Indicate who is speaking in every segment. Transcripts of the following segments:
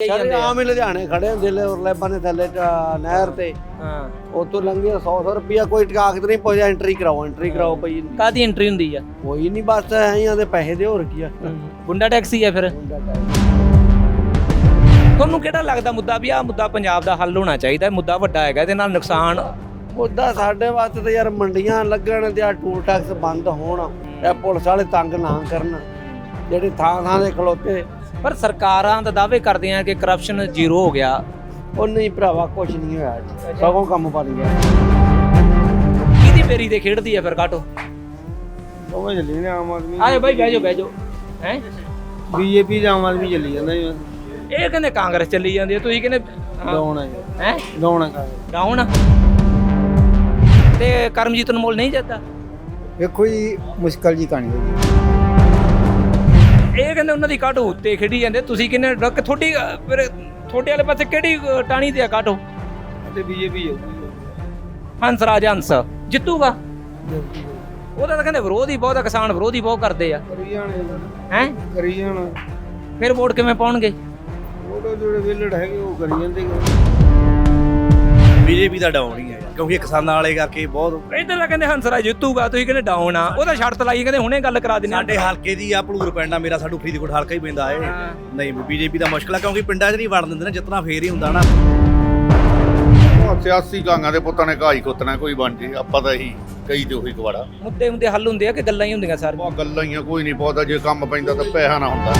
Speaker 1: ਆ।
Speaker 2: ਆਮ ਹੀ ਲੁਧਿਆਣੇ ਖੜੇ ਹੁੰਦੇ ਲੈ ਉਰਲੇ ਬੰਨੇ ਥੱਲੇ ਨਹਿਰ ਤੇ।
Speaker 1: ਹਾਂ।
Speaker 2: ਉਤੋਂ ਲੰਘੇ 100 100 ਰੁਪਿਆ ਕੋਈ ਕਾਗਜ਼ ਨਹੀਂ ਪੁੱਛਿਆ ਐਂਟਰੀ ਕਰਾਓ ਐਂਟਰੀ ਕਰਾਓ ਪਈ
Speaker 1: ਕਾਦੀ ਐਂਟਰੀ ਹੁੰਦੀ ਆ?
Speaker 2: ਕੋਈ ਨਹੀਂ ਬਸ ਐਂ ਦੇ ਪੈਸੇ ਦੇ ਹੋਰ ਕੀ ਆ।
Speaker 1: ਗੁੰਡਾ ਟੈਕਸੀ ਆ ਫਿਰ? ਤੁਹਾਨੂੰ ਕਿਹੜਾ ਲੱਗਦਾ ਮੁੱਦਾ ਵੀ ਆ ਮੁੱਦਾ ਪੰਜਾਬ ਦਾ ਹੱਲ ਹੋਣਾ ਚਾਹੀਦਾ ਇਹ ਮੁੱਦਾ ਵੱਡਾ ਹੈਗਾ ਇਹਦੇ ਨਾਲ ਨੁਕਸਾਨ?
Speaker 2: ਮੁੱਦਾ ਸਾਡੇ ਵਾਸਤੇ ਤਾਂ ਯਾਰ ਮੰਡੀਆਂ ਲੱਗਣ ਤੇ ਆ ਟੂਲ ਟੈਕਸ ਬੰਦ ਹੋਣ ਇਹ ਪੁਲਿਸ ਵਾਲੇ ਤੰਗ ਨਾ ਕਰਨ ਜਿਹੜੇ ਥਾਂ ਥਾਂ ਦੇ ਖਲੋਤੇ
Speaker 1: ਪਰ ਸਰਕਾਰਾਂ ਤਾਂ ਦਾਅਵੇ ਕਰਦੀਆਂ ਕਿ ਕਰਪਸ਼ਨ ਜ਼ੀਰੋ ਹੋ ਗਿਆ।
Speaker 2: ਉਹ ਨਹੀਂ ਭਰਾਵਾ ਕੁਝ ਨਹੀਂ ਹੋਇਆ ਜੀ। ਸਗੋਂ ਕੰਮ ਬਣ ਗਿਆ।
Speaker 1: ਕਿਹਦੀ ਬੇਰੀ ਤੇ ਖੇਡਦੀ ਆ ਫਿਰ ਕਾਟੋ
Speaker 3: ਦੋਵੇਂ ਚੱਲੀ ਨੇ ਆਮ ਆਦਮੀ
Speaker 1: ਆਏ ਬਾਈ ਬਹਿ ਜਾਓ ਬਹਿ ਜਾਓ। ਹੈ?
Speaker 3: ਬੀਜੇਪੀ ਜਾਂ ਆਮ ਆਦਮੀ ਚੱਲੀ ਜਾਂਦਾ ਜੀ।
Speaker 1: ਇਹ ਕਹਿੰਦੇ ਕਾਂਗਰਸ ਚੱਲੀ ਜਾਂਦੀ ਹੈ ਤੁਸੀਂ ਕਹਿੰਦੇ
Speaker 3: ਡਾਉਣ ਹੈ
Speaker 1: ਹੈ
Speaker 3: ਡਾਉਣ ਹੈ?
Speaker 1: ਡਾਊਨ ਤੇ ਕਰਮਜੀਤ ਅਨਮੋਲ ਨਹੀਂ ਜਾਂਦਾ?
Speaker 3: ਵੇਖੋ ਜੀ ਮੁਸ਼ਕਲ ਜੀ ਕਹਾਣੀ ਹੈ ਜੀ
Speaker 1: ਇਹ ਕਹਿੰਦੇ ਉਹਨਾਂ ਦੀ ਕਾਟੋ ਉੱਤੇ ਖੇਡੀ ਜਾਂਦੇ ਤੁਸੀਂ ਕਹਿੰਦੇ ਡੱਕ ਅਹ, ਫਿਰ ਤੁਹਾਡੇ ਵਾਲੇ ਪਾਸੇ ਕਿਹੜੀ ਟਾਣੀ ਤੇ ਆ ਕਾਟੋ
Speaker 3: ਤੇ ਬੀਜੇਪੀ ਜਾਊਗੀ
Speaker 1: ਹੰਸਰਾਜ ਹੰਸ ਜਿੱਤੂਗਾ ਉਹਦਾ ਤਾਂ ਕਹਿੰਦੇ ਵਿਰੋਧ ਹੀ ਬਹੁਤ ਆ ਕਿਸਾਨ ਵਿਰੋਧ ਹੀ ਬਹੁਤ ਕਰਦੇ ਆ।
Speaker 3: ਕਰੀ ਜਾਣੇ
Speaker 1: ਹੈ?
Speaker 3: ਕਰੀ ਜਾਣ।
Speaker 1: ਫਿਰ ਵੋਟ ਕਿਵੇਂ ਪਾਉਣਗੇ?
Speaker 3: ਉਹ ਜਿਹੜੇ ਵਿਲੜ ਹੈਗੇ ਉਹ ਕਰੀ ਜਾਂਦੇ
Speaker 4: ਬੀਜੇਪੀ ਦਾ ਡਾਊਨ ਹੀ ਹੈ ਕਿਉਂਕਿ ਕਿਸਾਨਾਂ ਵਾਲੇ ਕਰਕੇ ਬਹੁਤ
Speaker 1: ਇੱਧਰ ਤਾਂ ਕਹਿੰਦੇ ਹੰਸਰਾਜ ਜਿੱਤੂਗਾ ਤੁਸੀਂ ਕਹਿੰਦੇ ਡਾਊਨ ਆ। ਉਹਦਾ ਸ਼ਰਤ ਲਾਈ ਕਹਿੰਦੇ ਹੁਣੇ ਗੱਲ ਕਰਾ ਦਿੰਦੇ
Speaker 4: ਸਾਡੇ ਹਲਕੇ ਦੀ ਆ ਭਲੂਰ ਪਿੰਡ ਆ ਮੇਰਾ ਸਾਡੂ ਫਰੀਦਕੋਟ ਹਲਕਾ ਹੀ ਪੈਂਦਾ ਏ
Speaker 1: ਹਾਂ।
Speaker 4: ਨਹੀਂ ਬੀਜੇਪੀ ਦਾ ਮੁਸ਼ਕਲ ਆ ਕਿਉਂਕਿ ਪਿੰਡਾਂ 'ਚ ਨਹੀਂ ਵੜਨ ਦਿੰਦੇ ਨਾ ਜਿੱਤਣਾ ਫੇਰ ਹੀ ਹੁੰਦਾ ਨਾ।
Speaker 5: ਉਹ ਸਿਆਸੀ ਕਾਂਗਾਂ ਦੇ ਪੁੱਤਾਂ ਨੇ ਘਾਈ ਕੁੱਤਣਾ ਕੋਈ ਬਣ ਜੇ ਆਪਾਂ ਤਾਂ ਇਹੀ ਕਈ ਤੇ ਉਹੀ ਕਵਾੜਾ
Speaker 1: ਮੁੱਦੇ ਮੁੱਦੇ ਹੱਲ ਹੁੰਦੇ ਆ ਕਿ ਗੱਲਾਂ ਹੀ ਹੁੰਦੀਆਂ ਸਰ
Speaker 5: ਉਹ ਗੱਲਾਂ ਹੀ ਆ ਕੋਈ ਨਹੀਂ ਪਹੁੰਚਦਾ ਜੇ ਕੰਮ ਪੈਂਦਾ ਤਾਂ ਪੈਸਾ ਨਾ ਹੁੰਦਾ।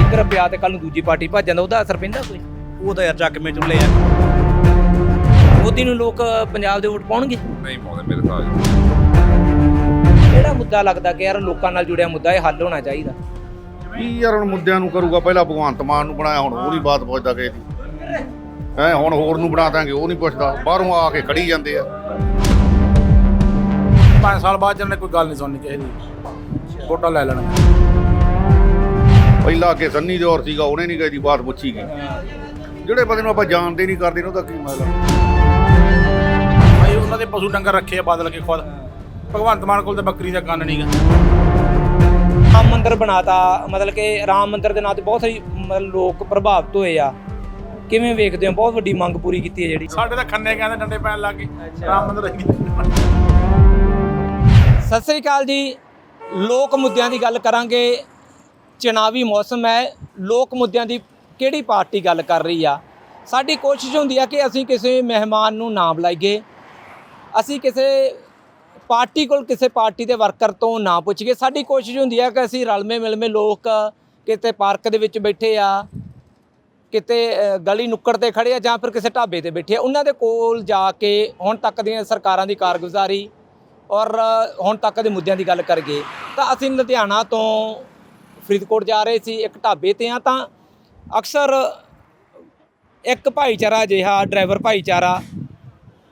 Speaker 1: ਇੱਕ ਰੁਪਿਆ ਤੇ ਕੱਲ ਨੂੰ ਦੂਜੀ ਪਾਰਟੀ ਭੱਜ ਜਾਂਦਾ ਉਹਦਾ ਅਸਰ ਪੈਂਦਾ ਕੋਈ?
Speaker 4: ਉਹ ਤਾਂ ਯਾਰ ਚੱਕਵੇਂ ਚੁੱਲੇ ਆ।
Speaker 1: ਮੋਦੀ ਨੂੰ ਲੋਕ ਪੰਜਾਬ ਦੇ ਵੋਟ ਪਾਉਣਗੇ?
Speaker 6: ਨਹੀਂ ਪਾਉਂਦੇ ਮੇਰੇ ਸਾਹ
Speaker 1: ਕਿਹੜਾ ਮੁੱਦਾ ਲੱਗਦਾ ਕਿ ਯਾਰ ਲੋਕਾਂ ਨਾਲ ਜੁੜਿਆ ਮੁੱਦਾ ਇਹ ਹੱਲ ਹੋਣਾ ਚਾਹੀਦਾ?
Speaker 5: ਕੀ ਯਾਰ ਹੁਣ ਮੁੱਦਿਆਂ ਨੂੰ ਕਰੂਗਾ? ਪਹਿਲਾਂ ਭਗਵੰਤ ਮਾਨ ਨੂੰ ਬਣਾਇਆ ਹੁਣ ਉਹ ਨਹੀਂ ਬਾਤ ਪੁੱਛਦਾ ਕਿਸੇ ਦੀ। ਹੈ ਹੁਣ ਹੋਰ ਨੂੰ ਬਣਾ ਦਾਂਗੇ ਉਹ ਨਹੀਂ ਪੁੱਛਦਾ। ਬਾਹਰੋਂ ਆ ਕੇ ਖੜੀ ਜਾਂਦੇ ਆ।
Speaker 7: ਪੰਜ ਸਾਲ ਬਾਅਦ ਜਨ ਕੋਈ ਗੱਲ ਨਹੀਂ ਸੁਣਨੀ ਕਿਸੇ ਦੀ। ਵੋਟਾਂ ਲੈ ਲੈਣਾ
Speaker 5: ਪਹਿਲਾਂ ਅੱਗੇ ਸੰਨੀ ਦੌਰ ਸੀਗਾ ਉਹਨੇ ਨਹੀਂ ਕਿਸੇ ਦੀ ਬਾਤ ਪੁੱਛੀ ਗਈ ਜਿਹੜੇ ਬੰਦੇ ਨੂੰ ਆਪਾਂ ਜਾਣਦੇ ਨਹੀਂ ਕਰਦੇ ਨੇ ਉਹਦਾ ਕੀ ਮਤਲਬ?
Speaker 7: ਉਹਨਾਂ ਦੇ ਪਸ਼ੂ ਡੰਗਰ ਰੱਖੇ ਆ ਬਦਲ ਕੇ ਖੁਦ। ਭਗਵੰਤ ਮਾਨ ਕੋਲ ਤੇ ਬੱਕਰੀ ਦਾ ਕੰਨ ਨਹੀਂਗਾ
Speaker 1: ਰਾਮ ਮੰਦਿਰ ਬਣਾਤਾ ਮਤਲਬ ਕਿ ਰਾਮ ਮੰਦਿਰ ਦੇ ਨਾਂ ਤੇ ਬਹੁਤ ਸਾਰੀ ਮਤਲਬ ਲੋਕ ਪ੍ਰਭਾਵਿਤ ਹੋਏ ਆ। ਕਿਵੇਂ ਵੇਖਦੇ ਹੋ? ਬਹੁਤ ਵੱਡੀ ਮੰਗ ਪੂਰੀ ਕੀਤੀ ਹੈ ਜਿਹੜੀ।
Speaker 7: ਸਾਡੇ ਤਾਂ ਖੰਨੇ ਕਹਿੰਦੇ ਡੰਡੇ ਪੈਣ ਲੱਗ ਗਏ। ਰਾਮ ਮੰਦਿਰ
Speaker 1: ਸਤਿ ਸ੍ਰੀ ਅਕਾਲ ਜੀ। ਲੋਕ ਮੁੱਦਿਆਂ ਦੀ ਗੱਲ ਕਰਾਂਗੇ। ਚੁਣਾਵੀ ਮੌਸਮ ਹੈ। ਲੋਕ ਮੁੱਦਿਆਂ ਦੀ ਕਿਹੜੀ ਪਾਰਟੀ ਗੱਲ ਕਰ ਰਹੀ ਆ? ਸਾਡੀ ਕੋਸ਼ਿਸ਼ ਹੁੰਦੀ ਆ ਕਿ ਅਸੀਂ ਕਿਸੇ ਮਹਿਮਾਨ ਨੂੰ ਨਾ ਬੁਲਾਈਏ ਅਸੀਂ ਕਿਸੇ ਪਾਰਟੀ ਕੋਲ ਕਿਸੇ ਪਾਰਟੀ ਦੇ ਵਰਕਰ ਤੋਂ ਨਾ ਪੁੱਛੀਏ। ਸਾਡੀ ਕੋਸ਼ਿਸ਼ ਹੁੰਦੀ ਹੈ ਕਿ ਅਸੀਂ ਰਲਵੇਂ ਮਿਲਵੇਂ ਲੋਕ ਕਿਤੇ ਪਾਰਕ ਦੇ ਵਿੱਚ ਬੈਠੇ ਆ, ਕਿਤੇ ਗਲੀ ਨੁੱਕੜ ਤੇ ਖੜੇ ਆ ਜਾਂ ਫਿਰ ਕਿਸੇ ਢਾਬੇ ਤੇ ਬੈਠੇ ਆ। ਉਹਨਾਂ ਦੇ ਕੋਲ ਜਾ ਕੇ ਹੁਣ ਤੱਕ ਦੀਆਂ ਸਰਕਾਰਾਂ ਦੀ ਕਾਰਗੁਜ਼ਾਰੀ ਔਰ ਹੁਣ ਤੱਕ ਦੇ ਮੁੱਦਿਆਂ ਦੀ ਗੱਲ ਕਰਗੇ ਤਾਂ ਅਸੀਂ ਲੁਧਿਆਣਾ ਤੋਂ ਫਰੀਦਕੋਟ ਜਾ ਰਹੇ ਸੀ, ਇੱਕ ਢਾਬੇ ਤੇ ਆ ਤਾਂ ਅਕਸਰ ਇੱਕ ਭਾਈਚਾਰਾ ਜਿਹਾ, ਡਰਾਈਵਰ ਭਾਈਚਾਰਾ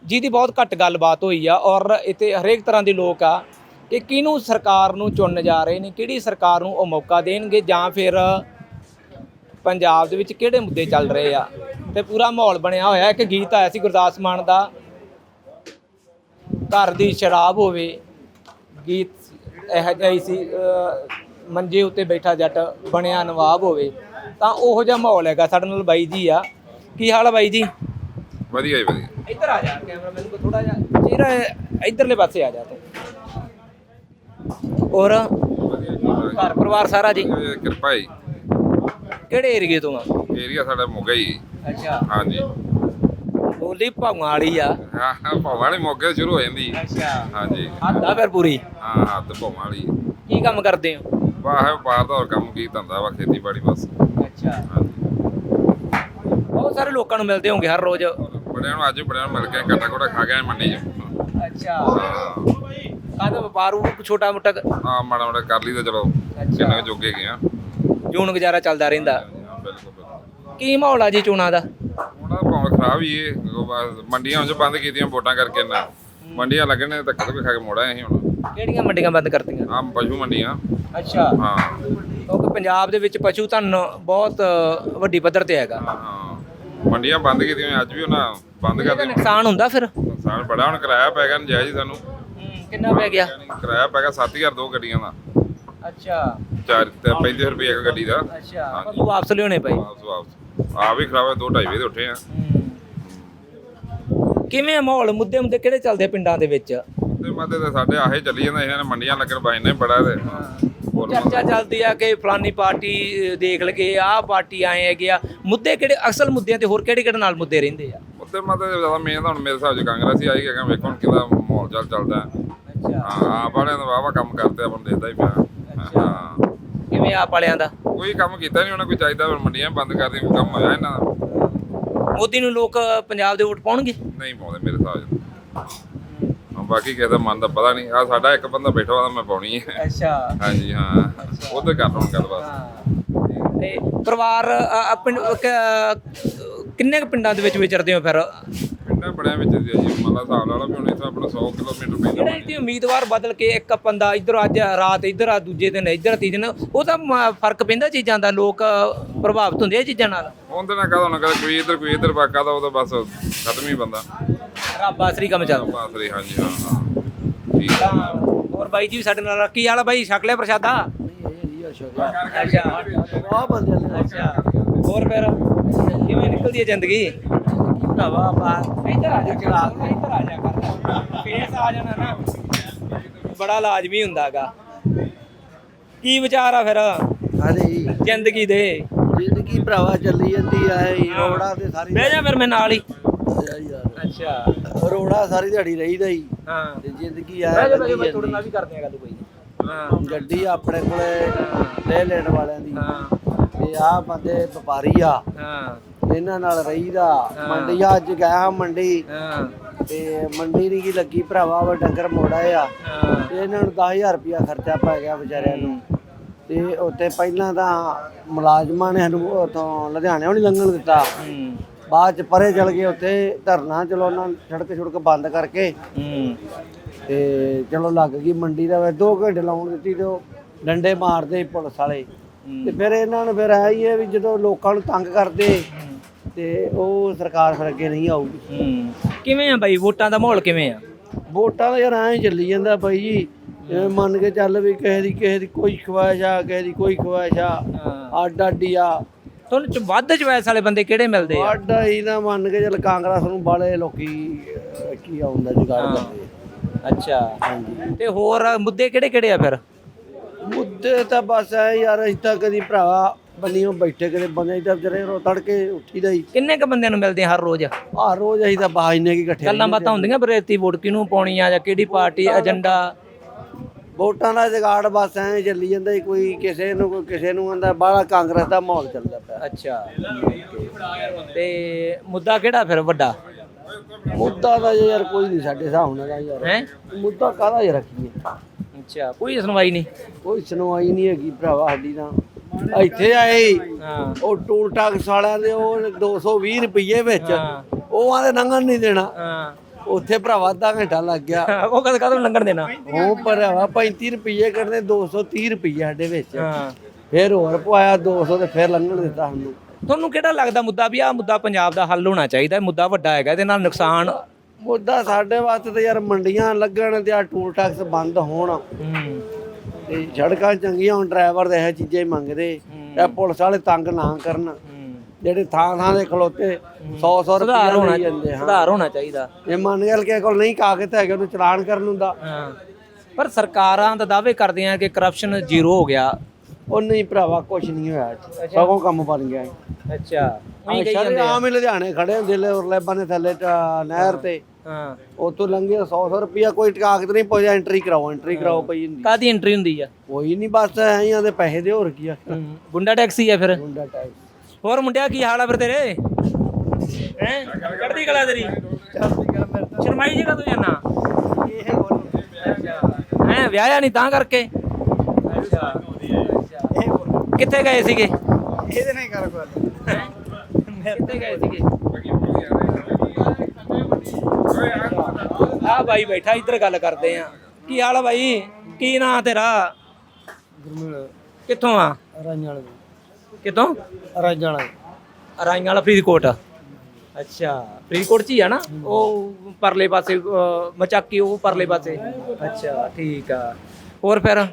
Speaker 1: ਜਿਹਦੀ ਬਹੁਤ ਘੱਟ ਗੱਲਬਾਤ ਹੋਈ ਆ ਔਰ ਇੱਥੇ ਹਰੇਕ ਤਰ੍ਹਾਂ ਦੇ ਲੋਕ ਆ ਕਿ ਕਿਹਨੂੰ ਸਰਕਾਰ ਨੂੰ ਚੁਣਨ ਜਾ ਰਹੇ ਨੇ, ਕਿਹੜੀ ਸਰਕਾਰ ਨੂੰ ਉਹ ਮੌਕਾ ਦੇਣਗੇ ਜਾਂ ਫਿਰ ਪੰਜਾਬ ਦੇ ਵਿੱਚ ਕਿਹੜੇ ਮੁੱਦੇ ਚੱਲ ਰਹੇ ਆ। ਤੇ ਪੂਰਾ ਮਾਹੌਲ ਬਣਿਆ ਹੋਇਆ ਇੱਕ ਗੀਤ ਆਇਆ ਸੀ ਗੁਰਦਾਸ ਮਾਨ ਦਾ, ਘਰ ਦੀ ਸ਼ਰਾਬ ਹੋਵੇ, ਗੀਤ ਇਹ ਜਿਹਾ ਹੀ ਸੀ ਮੰਜੇ ਉੱਤੇ ਬੈਠਾ ਜੱਟ ਬਣਿਆ ਨਵਾਬ ਹੋਵੇ, ਤਾਂ ਉਹੋ ਜਿਹਾ ਮਾਹੌਲ ਹੈਗਾ ਸਾਡੇ ਨਾਲ ਬਾਈ ਜੀ ਆ। ਕੀ ਹਾਲ ਆ ਬਾਈ ਜੀ?
Speaker 6: ਵਧੀਆ ਹੀ ਵਧੀਆ।
Speaker 1: ਇੱਧਰ ਆ ਜਾ ਕੈਮਰਾ ਮੈਨੂੰ ਥੋੜਾ ਜਿਹਾ ਚਿਹਰਾ ਇੱਧਰਲੇ ਪਾਸੇ ਆ ਜਾ ਤੂੰ। ਔਰ ਘਰ ਪਰਿਵਾਰ ਸਾਰਾ ਜੀ?
Speaker 6: ਕਿਰਪਾ ਹੀ
Speaker 1: ਕਿਹੜੇ ਏਰੀਏ ਤੋਂ ਆ?
Speaker 6: ਏਰੀਆ ਸਾਡਾ ਮੁੱਗਾ ਹੀ।
Speaker 1: ਅੱਛਾ।
Speaker 6: ਹਾਂਜੀ।
Speaker 1: ਬੋਲੀ ਭਾਵਾਂ ਵਾਲੀ ਆ।
Speaker 6: ਹਾਂ ਭੌਵਾਂ ਵਾਲੀ ਮੋਗੇ ਸ਼ੁਰੂ ਹੋ ਜਾਂਦੀ।
Speaker 1: ਅੱਛਾ।
Speaker 6: ਹਾਂਜੀ।
Speaker 1: ਹੱਦ ਫਿਰ ਪੂਰੀ।
Speaker 6: ਹਾਂ ਹੱਥ ਭੌਵਾਂ ਵਾਲੀ।
Speaker 1: ਕੀ ਕੰਮ ਕਰਦੇ ਹੋ?
Speaker 6: ਵਾਹ ਬਾਹਰ ਦਾ ਹੋਰ ਕੰਮ ਕੀ ਧੰਦਾ ਵਾ ਖੇਤੀਬਾੜੀ ਬਸ।
Speaker 1: ਅੱਛਾ। ਬਹੁਤ ਸਾਰੇ ਲੋਕਾਂ ਨੂੰ ਮਿਲਦੇ ਹੋਣਗੇ ਹਰ ਰੋਜ਼।
Speaker 6: ਬੜਿਆਂ ਨੂੰ ਅੱਜ ਬੜਿਆਂ ਨੂੰ ਮਿਲ ਕੇ ਘਾਟਾ ਘੋੜਾ ਖਾ ਗਏ ਮੰਡੀ 'ਚ।
Speaker 1: ਅੱਛਾ। ਕਾਹਦਾ ਵਪਾਰੂ ਛੋਟਾ ਮੋਟਾ
Speaker 6: ਆ ਮਾੜਾ ਮਾੜਾ ਕਰ ਲਈ ਤਾਂ ਚਲੋ ਕਿੰਨੇ ਕੁ ਜੋਗੇ ਗਏ ਆ।
Speaker 1: ਜੂਨ ਗੁਜ਼ਾਰਾ ਚੱਲਦਾ ਰਹਿੰਦਾ।
Speaker 6: ਹਾਂ, ਬਿਲਕੁਲ ਬਿਲਕੁਲ।
Speaker 1: ਕੀ ਮਾਹੌਲ ਆ ਜੀ ਚੋਣਾਂ ਦਾ?
Speaker 6: ਉਹਨਾਂ ਦਾ ਭਾਵੇਂ ਖਰਾਬ ਹੀ ਏ। ਉਹ ਬਸ ਮੰਡੀਆਂ ਉਂਝ ਬੰਦ ਕੀਤੀਆਂ ਵੋਟਾਂ ਕਰਕੇ ਨਾ ਮੰਡੀਆਂ ਲੱਗਣੇ ਤਾਂ ਕਦੇ ਖਾ ਕੇ ਮੋੜਾ ਅਸੀਂ ਹੁਣ।
Speaker 1: ਕਿਹੜੀਆਂ ਮੰਡੀਆਂ ਬੰਦ ਕਰਤੀਆਂ?
Speaker 6: ਆਮ ਪਸ਼ੂ ਮੰਡੀਆਂ।
Speaker 1: ਅੱਛਾ।
Speaker 6: ਹਾਂ।
Speaker 1: ਕਿਉਂਕਿ ਪੰਜਾਬ ਦੇ ਵਿੱਚ ਪਸ਼ੂ ਧਨ ਬਹੁਤ ਵੱਡੀ ਪੱਧਰ ਤੇ ਹੈਗਾ।
Speaker 6: ਹਾਂ। ਮੰਡੀਆਂ ਬੰਦ ਕੀਤੀਆਂ ਅੱਜ ਵੀ ਉਹਨਾਂ ਬੰਦ ਕਰ
Speaker 1: ਇਹਦਾ
Speaker 6: ਦਿੱਤੀਆਂ।
Speaker 1: ਨੁਕਸਾਨ ਹੁੰਦਾ ਫਿਰ?
Speaker 6: ਨੁਕਸਾਨ ਬੜਾ ਹੁਣ ਕਿਰਾਇਆ ਪੈ ਗਿਆ ਨਜਾਇਜ਼ ਸਾਨੂੰ।
Speaker 1: ਕਿੰਨਾ ਪੈ ਗਿਆ?
Speaker 6: ਕਿਰਾਇਆ ਪੈ ਗਿਆ 7000 ਦੋ ਗੱਡੀਆਂ ਦਾ।
Speaker 1: ਅੱਛਾ।
Speaker 6: ਚਾਰ ਤੇ 35 ਰੁਪਏ ਇੱਕ ਗੱਡੀ ਦਾ।
Speaker 1: ਅੱਛਾ ਪਸ਼ੂ ਵਾਪਸ ਲਿਆਉਣੇ ਪਏ।
Speaker 6: ਵਾਪਸ ਵਾਪਸ। ਆ ਵੀ ਖਰਾਬ ਹੈ 2:30 ਵਜੇ ਦੇ ਉੱਠੇ ਆ।
Speaker 1: ਕਿਵੇਂ ਆ ਮਾਹੌਲ? ਮੁੱਦੇ ਮੁੱਦੇ ਕਿਹੜੇ ਚੱਲਦੇ ਆ ਪਿੰਡਾਂ ਦੇ ਵਿੱਚ?
Speaker 6: ਤੇ ਮੱਦੇ ਤੇ ਸਾਡੇ ਆਹੇ ਚੱਲੀ ਜਾਂਦਾ ਇਹਨਾਂ ਨੇ ਮੰਡੀਆਂ ਲੱਗਣ ਬਾਈ ਨੇ ਬੜਾ ਤੇ।
Speaker 1: ਚਰਚਾ ਚੱਲਦੀ ਆ ਕਿ ਫਲਾਨੀ ਪਾਰਟੀ ਦੇਖ ਲਗੇ ਆਹ ਪਾਰਟੀ ਆਏ ਹੈਗੇ ਆ। ਮੁੱਦੇ ਕਿਹੜੇ ਅਸਲ ਮੁੱਦਿਆਂ ਤੇ ਹੋਰ ਕਿਹੜੇ ਕਿਹੜੇ ਨਾਲ ਮੁੱਦੇ ਰਹਿੰਦੇ ਆ?
Speaker 6: ਮੁੱਦੇ ਮੱਦੇ ਜ਼ਿਆਦਾ ਮੇਨ ਤਾਂ ਹੁਣ ਮੇਰੇ ਹਿਸਾਬ 'ਚ ਕਾਂਗਰਸ ਹੀ ਆਈ ਕਿ ਵੇਖੋ ਹੁਣ ਕਿਹਦਾ ਮਾਹੌਲ ਚੱਲ ਚੱਲਦਾ ਹੈ। ਆਪ ਵਾਲਿਆਂ ਦਾ ਵਾਵਾ ਕੰਮ ਕਰਦੇ ਆਪਾਂ ਦੇਖਦਾ ਹੀ ਪਿਆ। ਹਾਂ।
Speaker 1: ਕਿਵੇਂ ਆਪ ਵਾਲਿਆਂ ਦਾ?
Speaker 6: ਕੋਈ ਕੰਮ ਕੀਤਾ ਨਹੀਂ ਉਹਨਾਂ ਕੋਈ ਚਾਹੀਦਾ ਮੰਡੀਆਂ ਬੰਦ ਕਰ ਦੇ ਕੰਮ ਹੋਇਆ ਇਹਨਾਂ ਦਾ।
Speaker 1: ਮੋਦੀ ਨੂੰ ਲੋਕ ਪੰਜਾਬ ਦੇ ਵੋਟ ਪਾਉਣਗੇ?
Speaker 6: ਨਹੀਂ ਪਾਉਂਦੇ ਮੇਰੇ ਹਿਸਾਬ 'ਚ। ਬਾਕੀ ਕਿਸੇ ਦਾ ਮਨ ਦਾ ਪਤਾ ਨਹੀਂ। ਆ ਸਾਡਾ ਇੱਕ ਬੰਦਾ ਬੈਠਾ ਹੋਇਆ ਮੈਂ ਪਾਉਣੀ ਹੈ।
Speaker 1: ਅੱਛਾ।
Speaker 6: ਹਾਂਜੀ ਹਾਂ। ਉਹ ਤੇ ਕਰ ਹੁਣ ਗੱਲਬਾਤ।
Speaker 1: ਤੇ ਪਰਿਵਾਰ ਅ, ਅ, ਪਿੰਡ ਕ- ਕਿੰਨੇ ਕੁ ਪਿੰਡਾਂ ਦੇ ਵਿੱਚ ਵਿਚਰਦੇ ਹੋ ਫਿਰ?
Speaker 6: ਪਿੰਡਾਂ ਬੜਿਆਂ ਵਿੱਚ ਦੀ ਜੀ ਮੱਲਾ ਹਿਸਾਬ ਲਾ ਲਓ ਵੀ ਹੁਣ ਇੱਥੇ ਆਪਣਾ 100 ਕਿਲੋਮੀਟਰ ਪੈਂਦਾ।
Speaker 1: ਜਿਹੜਾ ਇੱਥੇ ਉਮੀਦਵਾਰ ਬਦਲ ਕੇ ਇੱਕ ਬੰਦਾ ਇੱਧਰ ਅੱਜ ਰਾਤ ਇੱਧਰ ਆ ਦੂਜੇ ਦਿਨ ਇੱਧਰ ਤੀਜੇ ਦਿਨ ਉਹ ਤਾਂ ਮ- ਫ਼ਰਕ ਪੈਂਦਾ ਚੀਜ਼ਾਂ ਦਾ? ਲੋਕ ਪ੍ਰਭਾਵਿਤ ਹੁੰਦੇ ਆ ਇਹ ਚੀਜ਼ਾਂ ਨਾਲ?
Speaker 6: ਉਹਦੇ ਨਾਲ ਕਹਦਾ ਨਾ ਕਹਦਾ ਕੋਈ ਇੱਧਰ ਕੋਈ ਇੱਧਰ ਬਾਕਾ ਦਾ ਉਹ ਤਾਂ ਬਸ ਖਤਮ ਹੀ ਬੰਦਾ।
Speaker 1: ਰੱਬ ਆਸਰੀ ਕੰਮ ਚੱਲਦਾ
Speaker 6: ਬਸ ਰੀ ਹਾਂਜੀ ਹਾਂ ਹਾਂ। ਠੀਕ ਆ।
Speaker 1: ਹੋਰ ਬਾਈ ਜੀ ਵੀ ਸਾਡੇ ਨਾਲ ਕੀ ਹਾਲ ਆ ਬਾਈ ਛਕ ਲਿਆ ਪ੍ਰਸ਼ਾਦਾ? ਅੱਛਾ।
Speaker 2: ਆ ਬੰਦੇ ਨੇ
Speaker 1: ਅੱਛਾ। ਹੋਰ ਫਿਰ? ਕਿਵੇਂ ਨਿਕਲਦੀ ਹੈ ਜ਼ਿੰਦਗੀ? ਭਰਾਵਾ ਬਾ ਇੱਧਰ ਆ ਜਾ ਚਲਾ ਇੱਧਰ ਆ ਜਾ ਕਰ। ਫੇਸ ਆ ਜਾਣਾ ਨਾ। ਬੜਾ ਲਾਜ਼ਮੀ ਹੁੰਦਾਗਾ ਕੀ ਵਿਚਾਰ ਆ ਫਿਰ?
Speaker 2: ਹਾਂਜੀ।
Speaker 1: ਜ਼ਿੰਦਗੀ ਦੇ।
Speaker 2: ਜ਼ਿੰਦਗੀ ਭਰਾਵਾ ਚੱਲੀ ਜਾਂਦੀ ਆ ਇਹ ਰੋੜਾ ਤੇ ਸਾਰੀ
Speaker 1: ਬਹਿ ਜਾ ਫਿਰ ਮੈਂ ਨਾਲ ਹੀ।
Speaker 2: ਯਾਰ
Speaker 1: ਅੱਛਾ।
Speaker 2: ਰੋੜਾ ਸਾਰੀ ਦਿਹਾੜੀ ਰਹੀਦਾ ਹੀ।
Speaker 1: ਹਾਂ।
Speaker 2: ਤੇ ਜ਼ਿੰਦਗੀ ਆ
Speaker 1: ਜਾ
Speaker 2: ਲੱਗੀ
Speaker 1: ਬਾਈ ਤੁਹਾਡੇ ਨਾਲ। ਵੀ ਕਰਦੇ ਆ ਗੱਲ ਕੋਈ। ਹਾਂ।
Speaker 2: ਗੱਡੀ ਆਪਣੇ ਕੋਲੇ ਲੈ ਲੈਣ ਵਾਲਿਆਂ ਦੀ।
Speaker 1: ਹਾਂ।
Speaker 2: ਤੇ ਆ ਬੰਦੇ ਵਪਾਰੀ ਆ।
Speaker 1: ਹਾਂ।
Speaker 2: ਇਹਨਾਂ ਨਾਲ ਰਹੀਦਾ। ਮੰਡੀਆਂ ਅੱਜ ਗਿਆ ਮੰਡੀ।
Speaker 1: ਹਾਂ।
Speaker 2: ਤੇ ਮੰਡੀ ਨਹੀਂ ਕੀ ਲੱਗੀ ਭਰਾਵਾ ਵਾ ਡੰਗਰ ਮੋੜਾ ਆ। ਤੇ ਇਹਨਾਂ ਨੂੰ 10000 ਰੁਪਇਆ ਖਰਚਾ ਪੈ ਗਿਆ ਵਿਚਾਰਿਆਂ ਨੂੰ। ਤੇ ਉੱਥੇ ਪਹਿਲਾਂ ਤਾਂ ਮੁਲਾਜ਼ਮਾਂ ਨੇ ਸਾਨੂੰ ਉਥੋਂ ਲੁਧਿਆਣਿਓਂ ਨਹੀਂ ਲੰਘਣ ਦਿੱਤਾ। ਬਾਅਦ ਚ ਪਰੇ ਚਲ ਗਏ ਉੱਥੇ ਧਰਨਾ ਚਲੋ ਉਹਨਾਂ ਨੇ ਸੜਕ ਛੁੜਕ ਬੰਦ ਕਰਕੇ।
Speaker 1: ਹੂੰ।
Speaker 2: ਤੇ ਚਲੋ ਲੱਗ ਗਈ ਮੰਡੀ ਦਾ ਵੇ 2 ਘੰਟੇ ਲਾਉਣ ਦਿੱਤੀ ਤੇ ਉਹ ਡੰਡੇ ਮਾਰਦੇ ਸੀ ਪੁਲਿਸ ਵਾਲੇ। ਤੇ ਫਿਰ ਇਹਨਾਂ ਨੂੰ ਫਿਰ ਹੈ ਹੀ ਵੀ ਜਦੋਂ ਲੋਕਾਂ ਨੂੰ ਤੰਗ ਕਰਦੇ ਤੇ ਉਹ ਸਰਕਾਰ ਫਿਰ ਅੱਗੇ ਨਹੀਂ ਆਊਗੀ।
Speaker 1: ਹੂੰ। ਕਿਵੇਂ ਆ ਬਾਈ? ਵੋਟਾਂ ਦਾ ਮਾਹੌਲ ਕਿਵੇਂ ਆ?
Speaker 2: ਵੋਟਾਂ ਦਾ ਯਾਰ ਐਂ ਚੱਲੀ ਜਾਂਦਾ ਬਾਈ ਜੀ। ਜਿਵੇਂ ਮੰਨ ਕੇ ਚੱਲ ਵੀ ਕਿਸੇ ਦੀ ਕਿਸੇ ਦੀ ਕੋਈ ਖਵਾਇਸ਼ ਆ ਕਿਸੇ ਦੀ ਕੋਈ ਖਵਾਇਸ਼ ਆ। ਅੱਡ ਅੱਡ ਹੀ ਆ।
Speaker 1: ਤੁਹਾਨੂੰ ਚ ਵੱਧ ਚੁਆਇਸ ਵਾਲੇ ਬੰਦੇ ਕਿਹੜੇ ਮਿਲਦੇ ਆ?
Speaker 2: ਅੱਡ ਹੀ ਨਾ ਮੰਨ ਕੇ ਚੱਲ ਕਾਂਗਰਸ ਨੂੰ ਬਾਲੇ ਲੋਕੀ ਅਹ, ਕੀ ਆਉਂਦਾ ਜੁਗਾੜ ਕਰਦੇ
Speaker 1: ਅੱਛਾ। ਤੇ ਹੋਰ ਮੁੱਦੇ ਕਿਹੜੇ ਕਿਹੜੇ ਆ ਫਿਰ?
Speaker 2: ਮੁੱਦੇ ਤਾਂ ਬਸ ਐ ਯਾਰ ਅਸੀਂ ਤਾਂ ਕਦੀ ਭਰਾਵਾ ਬੰਨੀਓ ਬੈਠੇ ਕਦੇ ਬੰਦੇ ਤਾਂ ਵਿਚਾਰੇ ਰੋ ਤੜਕੇ ਉੱਠੀਦਾ ਹੀ।
Speaker 1: ਕਿੰਨੇ ਕ ਬੰਦਿਆਂ ਨੂੰ ਮਿਲਦੇ ਆ ਹਰ ਰੋਜ਼?
Speaker 2: ਆ ਰੋਜ਼ ਅਸੀਂ ਤਾਂ ਬਾਜ ਨੇ ਕੀ ਇਕੱਠੇ
Speaker 1: ਗੱਲਾਂ ਬਾਤਾਂ ਹੁੰਦੀਆਂ ਬਰੇਤੀ ਵੋਟ ਕਿਹਨੂੰ ਪਾਉਣੀ ਆ ਜਾਂ ਕਿਹੜੀ ਪਾਰਟੀ ਏਜੰਡਾ?
Speaker 2: ਵੋਟਾਂ ਦਾ ਜਗਾੜ ਬਸ ਐ ਚੱਲੀ ਜਾਂਦਾ ਕੋਈ ਕਿਸੇ ਨੂੰ ਕੋਈ ਕਿਸੇ ਨੂੰ ਆਂਦਾ ਬਾਹਲਾ ਕਾਂਗਰਸ ਦਾ ਮਾਹੌਲ ਚੱਲਦਾ ਪਿਆ।
Speaker 1: ਅੱਛਾ। ਤੇ ਮੁੱਦਾ ਕਿਹੜਾ ਫਿਰ ਵੱਡਾ?
Speaker 2: ਮੁੱਦਾ ਤਾਂ ਯਾਰ ਕੋਈ ਨਹੀਂ ਸਾਡੇ ਹਿਸਾਬ ਨਾਲ ਤਾਂ ਯਾਰ।
Speaker 1: ਹੈ?
Speaker 2: ਮੁੱਦਾ ਕਾਹਦਾ ਯਾਰ ਰੱਖੀਏ?
Speaker 1: ਅੱਛਾ ਕੋਈ ਸੁਣਵਾਈ ਨਹੀਂ?
Speaker 2: ਕੋਈ ਸੁਣਵਾਈ ਨਹੀਂ ਹੈਗੀ ਭਰਾਵਾ ਸਾਡੀ ਤਾਂ। ਇੱਥੇ ਆਏ
Speaker 1: ਹਾਂ
Speaker 2: ਉਹ ਟੂਲ ਟੈਕਸ ਵਾਲਿਆਂ ਦੇ ਉਹ 220 ਰੁਪਏ ਵਿੱਚ
Speaker 1: ਹਾਂ।
Speaker 2: ਉਹ ਆਂਦੇ ਲੰਘਣ ਨਹੀਂ ਦੇਣਾ।
Speaker 1: ਹਾਂ।
Speaker 2: ਉੱਥੇ ਭਰਾਵਾ ਅੱਧਾ ਘੰਟਾ ਲੱਗ ਗਿਆ।
Speaker 1: ਉਹ ਕਦ ਕਦੋਂ ਲੰਘਣ ਦੇਣਾ?
Speaker 2: ਉਹ ਭਰਾਵਾ 35 ਰੁਪਏ ਕਰਨੇ 230 ਰੁਪਏ ਸਾਡੇ ਵਿੱਚ।
Speaker 1: ਹਾਂ।
Speaker 2: ਫਿਰ ਹੋਰ ਪਵਾਇਆ 200 ਤੇ ਫਿਰ ਲੰਘਣ ਦਿੱਤਾ ਸਾਨੂੰ।
Speaker 1: ਤੁਹਾਨੂੰ ਕਿਹੜਾ ਲੱਗਦਾ ਮੁੱਦਾ ਵੀ ਆਹ ਮੁੱਦਾ ਪੰਜਾਬ ਦਾ ਹੱਲ ਹੋਣਾ ਚਾਹੀਦਾ ਇਹ ਮੁੱਦਾ ਵੱਡਾ ਹੈਗਾ ਇਹਦੇ ਨਾਲ ਨੁਕਸਾਨ
Speaker 2: ਮੁੱਦਾ ਸਾਡੇ ਵਾਸਤੇ ਤੇ ਯਾਰ ਮੰਡੀਆਂ ਲੱਗਣ ਤੇ ਆ ਟੂਲ ਟੈਕਸ ਬੰਦ ਹੋਣ। ਤੇ ਸੜਕਾਂ ਚੰਗੀਆਂ ਹੁਣ ਡਰਾਈਵਰ ਦੇ ਇਹ ਚੀਜ਼ਾਂ ਹੀ ਮੰਗਦੇ। ਇਹ ਪੁਲਿਸ ਵਾਲੇ ਤੰਗ ਨਾ ਕਰਨ। ਜਿਹੜੇ ਥਾਂ ਥਾਂ ਦੇ ਖਲੋਤੇ 100 100
Speaker 1: ਸੁਧਾਰ ਹੋਣਾ
Speaker 2: ਹਾਂ
Speaker 1: ਸੁਧਾਰ ਹੋਣਾ ਚਾਹੀਦਾ।
Speaker 2: ਇਹ ਮੰਨ ਗਿਆ ਕਿ ਕੋਲ ਨਹੀਂ ਕਾਗਜ਼ ਹੈਗੇ ਉਹਨੂੰ ਚਲਾਨ ਕਰਨ ਹੁੰਦਾ
Speaker 1: ਪਰ ਸਰਕਾਰਾਂ ਦਾ ਦਾਅਵੇ ਕਰਦੀਆਂ ਕਿ ਕਰਪਸ਼ਨ ਜ਼ੀਰੋ ਹੋ ਗਿਆ।
Speaker 2: ਉਹ ਨਹੀਂ ਭਰਾਵਾ ਕੁਝ ਨਹੀਂ ਹੋਇਆ। ਸਗੋਂ ਕੰਮ ਬਣ ਗਿਆ
Speaker 1: ਅੱਛਾ
Speaker 2: ਸਾਰੇ ਆਮ ਹੀ ਲੁਧਿਆਣੇ ਖੜੇ ਹੁੰਦੇ ਲੈ ਉਰਲੇ ਬੰਨੇ ਥੱਲੇ ਨਹਿਰ ਤੇ।
Speaker 1: ਹਾਂ।
Speaker 2: ਉਤੋਂ ਲੰਘੇ 100 100 ਰੁਪਿਆ ਕੋਈ ਕਾਗਜ਼ ਨਹੀਂ ਪੁੱਛਿਆ ਐਂਟਰੀ ਕਰਾਓ ਐਂਟਰੀ ਕਰਾਓ ਪਈ ਹੁੰਦੀ।
Speaker 1: ਕਾਦੀ ਐਂਟਰੀ ਹੁੰਦੀ ਆ?
Speaker 2: ਕੋਈ ਨਹੀਂ ਬਸ ਐਂ ਦੇ ਪੈਸੇ ਦੇ ਹੋਰ ਕੀ ਆ।
Speaker 1: ਗੁੰਡਾ ਟੈਕਸੀ ਆ ਫਿਰ?
Speaker 2: ਗੁੰਡਾ ਟਾਈਪ
Speaker 1: ਹੋਰ ਮੁੰਡਿਆ ਕੀ ਹਾਲ ਆ ਫਿਰ ਤੇਰੇ? ਹੈ? ਚੜਦੀ ਕਲਾ ਤੇਰੀ? ਸ਼ਰਮਾਈ ਜੀ ਕਦੋਂ ਜਾਣਾ ਹੈ ਵਿਆਹਿਆ ਨਹੀਂ ਤਾਂ ਕਰਕੇ? ਅੱਛਾ ਕਿੱਥੇ ਗਏ ਸੀਗੇ?
Speaker 3: ਇਹਦੇ ਨਾਲ ਕਰ ਗੱਲ
Speaker 1: ਕਿੱਥੇ ਗਏ ਸੀਗੇ? ਆ ਬਾਈ ਬੈਠਾ ਇੱਧਰ ਗੱਲ ਕਰਦੇ ਆ। ਕੀ ਹਾਲ ਆ ਬਾਈ? ਕੀ ਨਾਂ ਤੇਰਾ?
Speaker 2: ਗੁਰਮੇਲ।
Speaker 1: ਕਿੱਥੋਂ ਆ?
Speaker 2: ਰਾਜਾਂ
Speaker 1: ਕਿੱਥੋਂ
Speaker 2: ਰਾਜਾਂ
Speaker 1: ਰਾਈਆਂ ਵਾਲਾ ਫਰੀਦਕੋਟ। ਅੱਛਾ ਫਰੀਦਕੋਟ ਚ ਹੀ ਆ ਨਾ? ਉਹ ਪਰਲੇ ਪਾਸੇ ਅਹ, ਮਚਾਕੀ ਉਹ ਪਰਲੇ ਪਾਸੇ। ਅੱਛਾ ਠੀਕ ਆ। ਹੋਰ ਫਿਰ?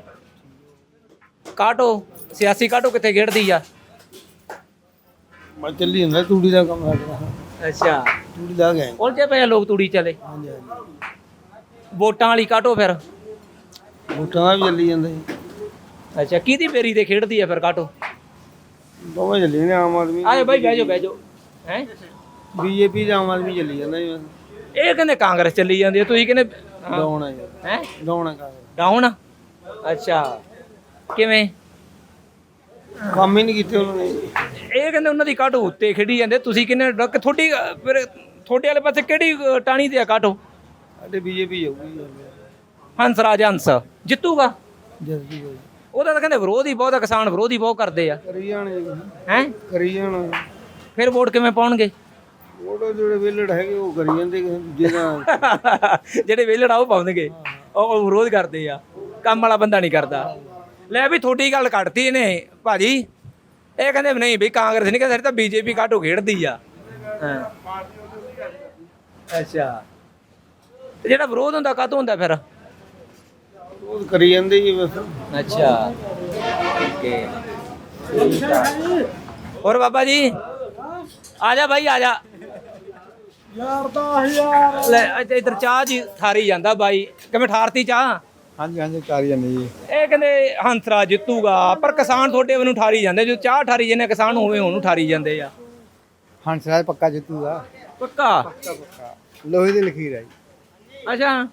Speaker 1: ਕਾਟੋ ਸਿਆਸੀ ਕਾਟੋ ਕਿੱਥੇ ਖੇਡਦੀ ਆ?
Speaker 8: ਮੈਂ ਚੱਲੀ ਜਾਂਦਾ ਤੂੜੀ ਦਾ ਕੰਮ ਕਰਦਾ।
Speaker 1: ਅੱਛਾ।
Speaker 8: ਤੂੜੀ ਲਾ ਗਏ
Speaker 1: ਉਲਝੇ ਪਏ ਆ ਲੋਕ ਤੂੜੀ ਚਲੇ।
Speaker 8: ਹਾਂਜੀ ਹਾਂਜੀ।
Speaker 1: ਵੋਟਾਂ ਵਾਲੀ ਕਾਟੋ ਫਿਰ?
Speaker 8: ਬੂਟਾਂ ਦਾ ਵੀ ਚੱਲੀ ਜਾਂਦਾ ਜੀ।
Speaker 1: ਅੱਛਾ ਕਿਹਦੀ ਬੇਰੀ ਤੇ ਖੇਡਦੀ ਆ ਫਿਰ ਕਾਟੋ?
Speaker 8: ਦੋਵੇਂ ਚੱਲੀ ਨੇ ਆਮ ਆਦਮੀ
Speaker 1: ਆਏ ਬਾਈ ਬਹਿ ਜਾਓ ਬਹਿ ਜਾਓ। ਹੈ?
Speaker 8: ਬੀਜੇਪੀ ਦਾ ਆਮ ਆਦਮੀ ਚੱਲੀ ਜਾਂਦਾ ਜੀ।
Speaker 1: ਇਹ ਕਹਿੰਦੇ ਕਾਂਗਰਸ ਚੱਲੀ ਜਾਂਦੀ ਹੈ ਤੁਸੀਂ ਕਹਿੰਦੇ
Speaker 8: ਡਾਉਣ ਆ ਜੀ।
Speaker 1: ਹੈ?
Speaker 8: ਡਾਉਣ ਆ
Speaker 1: ਡਾਊਨ ਅੱਛਾ। ਕਿਵੇਂ?
Speaker 8: ਕੰਮ ਹੀ ਨਹੀਂ ਕੀਤੇ ਉਹਨਾਂ ਨੇ
Speaker 1: ਇਹ ਕਹਿੰਦੇ ਉਹਨਾਂ ਦੀ ਕਾਟੋ ਉੱਤੇ ਖੇਡੀ ਜਾਂਦੇ। ਤੁਸੀਂ ਕਿੰਨੇ ਡੱਕ ਤੁਹਾਡੀ ਅ, ਫਿਰ ਤੁਹਾਡੇ ਵਾਲੇ ਪਾਸੇ ਕਿਹੜੀ ਅ, ਟਾਣੀ ਤੇ ਆ ਕਾਟੋ?
Speaker 8: ਸਾਡੇ ਬੀਜੇਪੀ ਜਾਊਗੀ
Speaker 1: ਹੰਸ ਰਾਜ ਹੰਸ। ਜਿੱਤੂਗਾ?
Speaker 8: ਹੋਈ।
Speaker 1: ਉਹਦਾ ਤਾਂ ਕਹਿੰਦੇ ਵਿਰੋਧ ਹੀ ਬਹੁਤ ਆ ਕਿਸਾਨ ਵਿਰੋਧ ਹੀ ਬਹੁਤ ਕਰਦੇ ਆ।
Speaker 8: ਕਰੀ ਜਾਣ
Speaker 1: ਹੈ?
Speaker 8: ਕਰੀ ਜਾਣ।
Speaker 1: ਫਿਰ ਵੋਟ ਕਿਵੇਂ ਪਾਉਣਗੇ?
Speaker 8: ਉਹ ਜਿਹੜੇ ਵਿਲੜ ਹੈਗੇ ਉਹ ਕਰੀ ਜਾਂਦੇ ਦਾ
Speaker 1: ਜਿਹੜੇ ਵਿਹਲੜ ਆ ਉਹ ਪਾਉਣਗੇ। ਉਹ ਵਿਰੋਧ ਕਰਦੇ ਆ। ਕੰਮ ਵਾਲਾ ਬੰਦਾ ਨਹੀਂ ਕਰਦਾ। ਲੈ ਵੀ ਤੁਹਾਡੀ ਗੱਲ ਕੱਢਤੀ ਇਹਨੇ ਭਾਜੀ। ਇਹ ਕਹਿੰਦੇ ਨਹੀਂ ਵੀ ਕਾਂਗਰਸ ਨਹੀਂ ਕਹਿੰਦੇ ਤਾਂ ਬੀਜੇਪੀ ਕਾਟੋ ਖੇਡਦੀ ਆ। ਅੱਛਾ। ਤੇ ਜਿਹੜਾ ਵਿਰੋਧ ਹੁੰਦਾ ਕਾਹਤੋਂ ਹੁੰਦਾ ਫਿਰ?
Speaker 8: ਉਹ ਕਰੀ ਜਾਂਦੇ ਜੀ ਬਸ।
Speaker 1: ਅੱਛਾ। ਓਕੇ। ਹੋਰ ਬਾਬਾ ਜੀ? ਆ ਜਾ ਭਾਈ ਆ ਜਾ।
Speaker 8: ਯਾਰ 10000
Speaker 1: ਲੈ ਇੱਧਰ ਚਾਹ ਜੀ ਠਾਰੀ ਜਾਂਦਾ ਬਾਈ। ਕਿਵੇਂ ਠਾਰਤੀ ਚਾਹ?
Speaker 8: ਹਾਂਜੀ ਹਾਂਜੀ ਕਰੀ ਜਾਂਦੇ ਜੀ।
Speaker 1: ਇਹ ਕਹਿੰਦੇ ਹੰਸਰਾ ਜਿੱਤੂਗਾ ਪਰ ਕਿਸਾਨ ਤੁਹਾਡੇ ਵੱਲੋਂ ਠਾਰੀ ਜਾਂਦੇ। ਜੋ ਚਾਹ ਠਾਰੀ ਜਾਂਦੇ ਕਿਸਾਨ ਹੋਵੇ ਉਹਨੂੰ ਠਾਰੀ ਜਾਂਦੇ ਆ।
Speaker 8: ਹੰਸਰਾਜ ਪੱਕਾ ਜਿੱਤੂਗਾ।
Speaker 1: ਪੱਕਾ?
Speaker 8: ਲੋਹੇ ਦੀ ਲਖੀਰ ਹੈ ਜੀ।
Speaker 1: ਅੱਛਾ।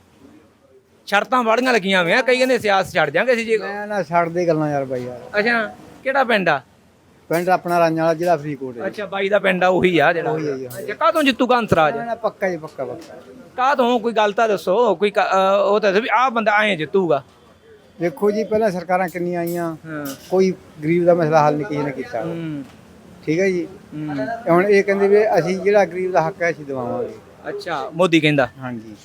Speaker 1: ਸ਼ਰਤਾਂ ਬੜੀਆਂ ਲੱਗੀਆਂ ਹੋਈਆਂ ਕਈ ਕਹਿੰਦੇ ਸਿਆਸਤ ਛੱਡ ਜਾਾਂਗੇ ਅਸੀਂ ਜੇ।
Speaker 8: ਮੈਂ ਨਾ ਛੱਡ ਦੇ ਗੱਲਾਂ ਯਾਰ ਬਾਈ ਯਾਰ।
Speaker 1: ਅੱਛਾ ਕਿਹੜਾ ਪਿੰਡ ਆ?
Speaker 8: ਪਿੰਡ ਆਪਣਾ ਰਾਂਝਾ ਵਾਲਾ ਜ਼ਿਲ੍ਹਾ ਫਰੀਦਕੋਟ ਹੈ।
Speaker 1: ਅੱਛਾ ਬਾਈ ਦਾ ਪਿੰਡ ਆ ਉਹੀ ਆ ਜਿਹੜਾ। ਅੱਛਾ ਕਾਹਤੋਂ ਜਿੱਤੂਗਾ ਹੰਸਰਾਜ
Speaker 8: ਨਾ ਪੱਕਾ ਜੀ ਪੱਕਾ ਪੱਕਾ।
Speaker 1: ਕਾਹਤੋਂ? ਕੋਈ ਗੱਲ ਤਾਂ ਦੱਸੋ ਕੋਈ ਕ- ਅਹ ਉਹ ਤਾਂ ਦੱਸੋ ਵੀ ਆਹ ਬੰਦਾ ਐਂ ਜਿੱਤੂਗਾ।
Speaker 8: ਦੇਖੋ ਜੀ ਪਹਿਲਾਂ ਸਰਕਾਰਾਂ ਕਿੰਨੀਆਂ ਆਈਆਂ।
Speaker 1: ਹਾਂ।
Speaker 8: ਕੋਈ ਗਰੀਬ ਦਾ ਮਸਲਾ ਹੱਲ ਨਹੀਂ ਕਿਸੇ ਨੇ ਕੀਤਾ।
Speaker 1: ਹੂੰ।
Speaker 8: ਠੀਕ ਹੈ ਜੀ?
Speaker 1: ਹੂੰ।
Speaker 8: ਹੁਣ ਇਹ ਕਹਿੰਦੇ ਵੀ ਅਸੀਂ ਜਿਹੜਾ ਗਰੀਬ ਦਾ ਹੱਕ ਹੈ ਅਸੀਂ ਦਿਵਾਵਾਂਗੇ।
Speaker 1: ਅੱਛਾ ਮੋਦੀ ਕਹਿੰਦਾ।
Speaker 8: ਹਾਂਜੀ।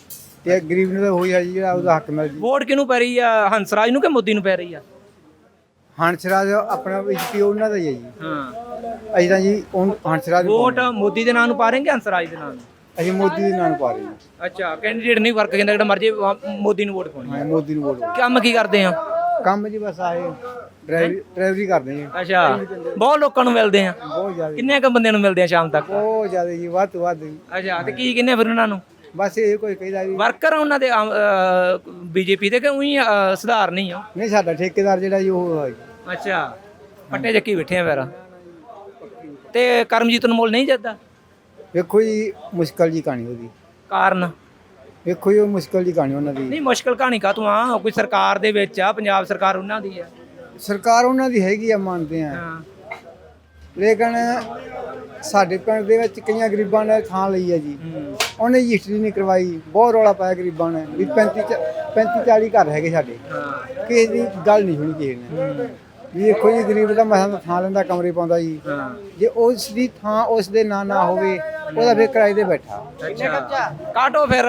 Speaker 8: ਤੇ ਗਰੀਬ ਨੂੰ ਤਾਂ ਹੋਈ ਹੈ ਜੀ ਜਿਹੜਾ ਉਹਦਾ ਹੱਕ ਮਿਲ ਜੀ।
Speaker 1: ਵੋਟ ਕਿਹਨੂੰ ਪੈ ਰਹੀ ਆ? ਹੰਸਰਾਜ ਨੂੰ ਕਿ ਮੋਦੀ ਨੂੰ ਪੈ ਰਹੀ ਆ?
Speaker 8: ਹੰਸਰਾਜ ਆਪਣਾ ਵਿੱਚ ਉਹਨਾਂ ਦਾ ਹੀ ਹੈ ਜੀ।
Speaker 1: ਹਾਂ।
Speaker 8: ਅਸੀਂ ਤਾਂ ਜੀ ਉਹ ਹੰਸਰਾਜ ਨੂੰ
Speaker 1: ਵੋਟ ਮੋਦੀ ਦੇ ਨਾਂ ਨੂੰ ਪਾ ਰਹੇ ਕਿ ਹੰਸਰਾਜ ਦੇ ਨਾਂ ਨੂੰ।
Speaker 8: ਅਸੀਂ ਮੋਦੀ ਦੇ ਨਾਂ ਨੂੰ ਪਾ ਰਹੇ ਹਾਂ
Speaker 1: ਅੱਛਾ ਕੈਂਡੀਡੇਟ ਨਹੀਂ ਫ਼ਰਕ ਕਹਿੰਦਾ ਜਿਹੜਾ ਮਰਜ਼ੀ ਮੋਦੀ ਨੂੰ ਵੋਟ ਪਾਉਣੀ
Speaker 8: ਹਾਂ, ਮੋਦੀ ਨੂੰ ਵੋਟ
Speaker 1: ਕੰਮ ਕੀ ਕਰਦੇ ਆ?
Speaker 8: ਕੰਮ ਜੀ ਬਸ ਆਏ ਡਰਾਈਵਰੀ ਡਰਾਈਵਰੀ ਕਰਦੇ ਜੀ
Speaker 1: ਅੱਛਾ ਬਹੁਤ ਲੋਕਾਂ ਨੂੰ ਮਿਲਦੇ ਆ।
Speaker 8: ਬਹੁਤ ਜ਼ਿਆਦਾ।
Speaker 1: ਕਿੰਨੇ ਕ ਬੰਦਿਆਂ ਨੂੰ ਮਿਲਦੇ ਆ ਸ਼ਾਮ ਤੱਕ?
Speaker 8: ਬਹੁਤ ਜ਼ਿਆਦਾ ਜੀ ਵੱਧ ਤੋਂ ਵੱਧ।
Speaker 1: ਅੱਛਾ ਤੇ ਕੀ ਕਿੰਨੇ ਫਿਰ ਉਹਨਾਂ ਨੂੰ?
Speaker 8: ਬਸ ਇਹ ਕੋਈ ਕਹਿੰਦਾ ਵੀ
Speaker 1: ਵਰਕਰ ਆ ਉਹਨਾਂ ਦੇ ਬੀਜੇਪੀ ਦੇ ਕਿ ਉਹੀ ਸੁਧਾਰ ਨਹੀਂ ਆ?
Speaker 8: ਨਹੀਂ ਸਾਡਾ ਠੇਕੇਦਾਰ ਜਿਹੜਾ ਜੀ ਉਹ ਹੈ।
Speaker 1: ਅੱਛਾ ਪੱਟੇ ਚੱਕੀ ਬੈਠੇ ਆ ਫਿਰ। ਤੇ ਕਰਮਜੀਤ ਅਨਮੋਲ ਨਹੀਂ ਜਿੱਤਦਾ?
Speaker 8: ਵੇਖੋ ਜੀ ਮੁਸ਼ਕਲ ਜੀ ਕਹਾਣੀ ਉਹਦੀ।
Speaker 1: ਕਾਰਨ?
Speaker 8: ਵੇਖੋ ਜੀ ਉਹ ਮੁਸ਼ਕਲ ਜੀ ਕਹਾਣੀ ਉਹਨਾਂ ਦੀ।
Speaker 1: ਨਹੀਂ ਮੁਸ਼ਕਲ ਕਹਾਣੀ ਕਾ ਤੂੰ ਆ? ਕੋਈ ਸਰਕਾਰ ਦੇ ਵਿੱਚ ਆ ਪੰਜਾਬ ਸਰਕਾਰ ਉਹਨਾਂ ਦੀ ਆ।
Speaker 8: ਸਰਕਾਰ ਉਹਨਾਂ ਦੀ ਹੈਗੀ ਆ ਮੰਨਦੇ ਆ।
Speaker 1: ਹਾਂ।
Speaker 8: ਲੇਕਿਨ ਸਾਡੇ ਪਿੰਡ ਦੇ ਵਿੱਚ ਕਈਆਂ ਗਰੀਬਾਂ ਨੇ ਥਾਂ ਲਈ ਹੈ ਜੀ। ਉਹਨੇ ਰਜਿਸਟਰੀ ਨਹੀਂ ਕਰਵਾਈ ਬਹੁਤ ਰੌਲਾ ਪਾਇਆ ਗਰੀਬਾਂ ਨੇ ਵੀ 35 35 40 ਘਰ ਹੈਗੇ ਸਾਡੇ। ਕਿਸੇ ਦੀ ਗੱਲ ਨਹੀਂ ਸੁਣੀ ਕਿਸੇ ਨੇ। ਵੀ ਦੇਖੋ ਜੀ ਗਰੀਬ ਦਾ ਮਸਾਂ ਤਾਂ ਥਾਂ ਲੈਂਦਾ ਕਮਰੇ ਪਾਉਂਦਾ ਜੀ। ਜੇ ਉਸ ਦੀ ਥਾਂ ਉਸ ਦੇ ਨਾਂ ਨਾ ਹੋਵੇ ਉਹਦਾ ਫਿਰ ਕਿਰਾਏ ਤੇ ਬੈਠਾ।
Speaker 1: ਕਾਟੋ ਫਿਰ।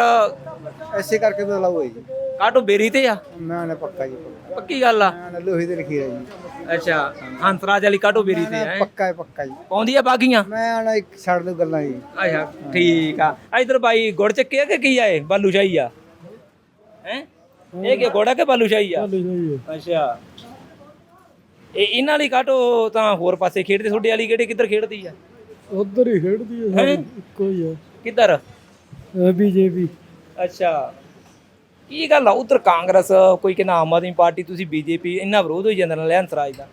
Speaker 8: ਐਸੇ ਕਰਕੇ ਹੋਏ ਜੀ।
Speaker 1: ਕਾਟੋ ਬੇਰੀ ਤੇ ਆ?
Speaker 8: ਮੈਂ ਨਾ ਪੱਕਾ ਜੀ ਪੱਕਾ।
Speaker 1: ਗੱਲ ਆ।
Speaker 8: ਮੈਂ ਨਾ ਲੋਹੇ ਦੇ ਲਖੀਰ ਹੈ ਜੀ।
Speaker 1: ਅੱਛਾ ਹੰਸਰਾਜ ਵਾਲੀ ਕਾਟੋ ਬੇਰੀ ਤੇ ਆ
Speaker 8: ਪੱਕਾ ਹੈ ਪੱਕਾ ਜੀ।
Speaker 1: ਪਾਉਂਦੀ ਆ ਬਾਗੀਆਂ?
Speaker 8: ਮੈਂ ਨਾ ਇੱਕ ਛੱਡ ਦੋ ਗੱਲਾਂ ਜੀ।
Speaker 1: ਅੱਛਾ ਠੀਕ ਆ। ਇਧਰ ਬਾਈ ਗੁੜ ਚੱਕਿਆ ਕਿ ਕੀ ਆ ਇਹ? ਬਾਲੂ ਸ਼ਾਹੀ ਆ? ਹੈ? ਇਹ ਕੀ ਗੋੜਾ ਕਿ ਬਾਲੂ ਸ਼ਾਹੀ ਆ? ਅੱਛਾ। ਇਹ ਇਹਨਾਂ ਵਾਲੀ ਕਾਟੋ ਤਾਂ ਹੋਰ ਪਾਸੇ ਖੇਡਦੇ? ਤੁਹਾਡੇ ਵਾਲੀ ਕਿਹੜੇ ਕਿੱਧਰ ਖੇਡਦੀ ਆ?
Speaker 9: ਉਧਰ ਹੀ ਖੇਡਦੀ ਹੈ
Speaker 1: ਹੈਂ?
Speaker 9: ਇੱਕੋ ਹੀ ਆ।
Speaker 1: ਕਿੱਧਰ?
Speaker 9: ਬੀਜੇਪੀ।
Speaker 1: ਅੱਛਾ। ਕੀ ਗੱਲ ਆ? ਉਧਰ ਕਾਂਗਰਸ ਕੋਈ ਕਹਿੰਦਾ ਆਮ ਆਦਮੀ ਪਾਰਟੀ ਤੁਸੀਂ ਬੀਜੇਪੀ ਇੰਨਾ ਵਿਰੋਧ ਹੋਈ ਜਾਂਦਾ ਨਾਲ ਹੰਸਰਾਜ ਦਾ।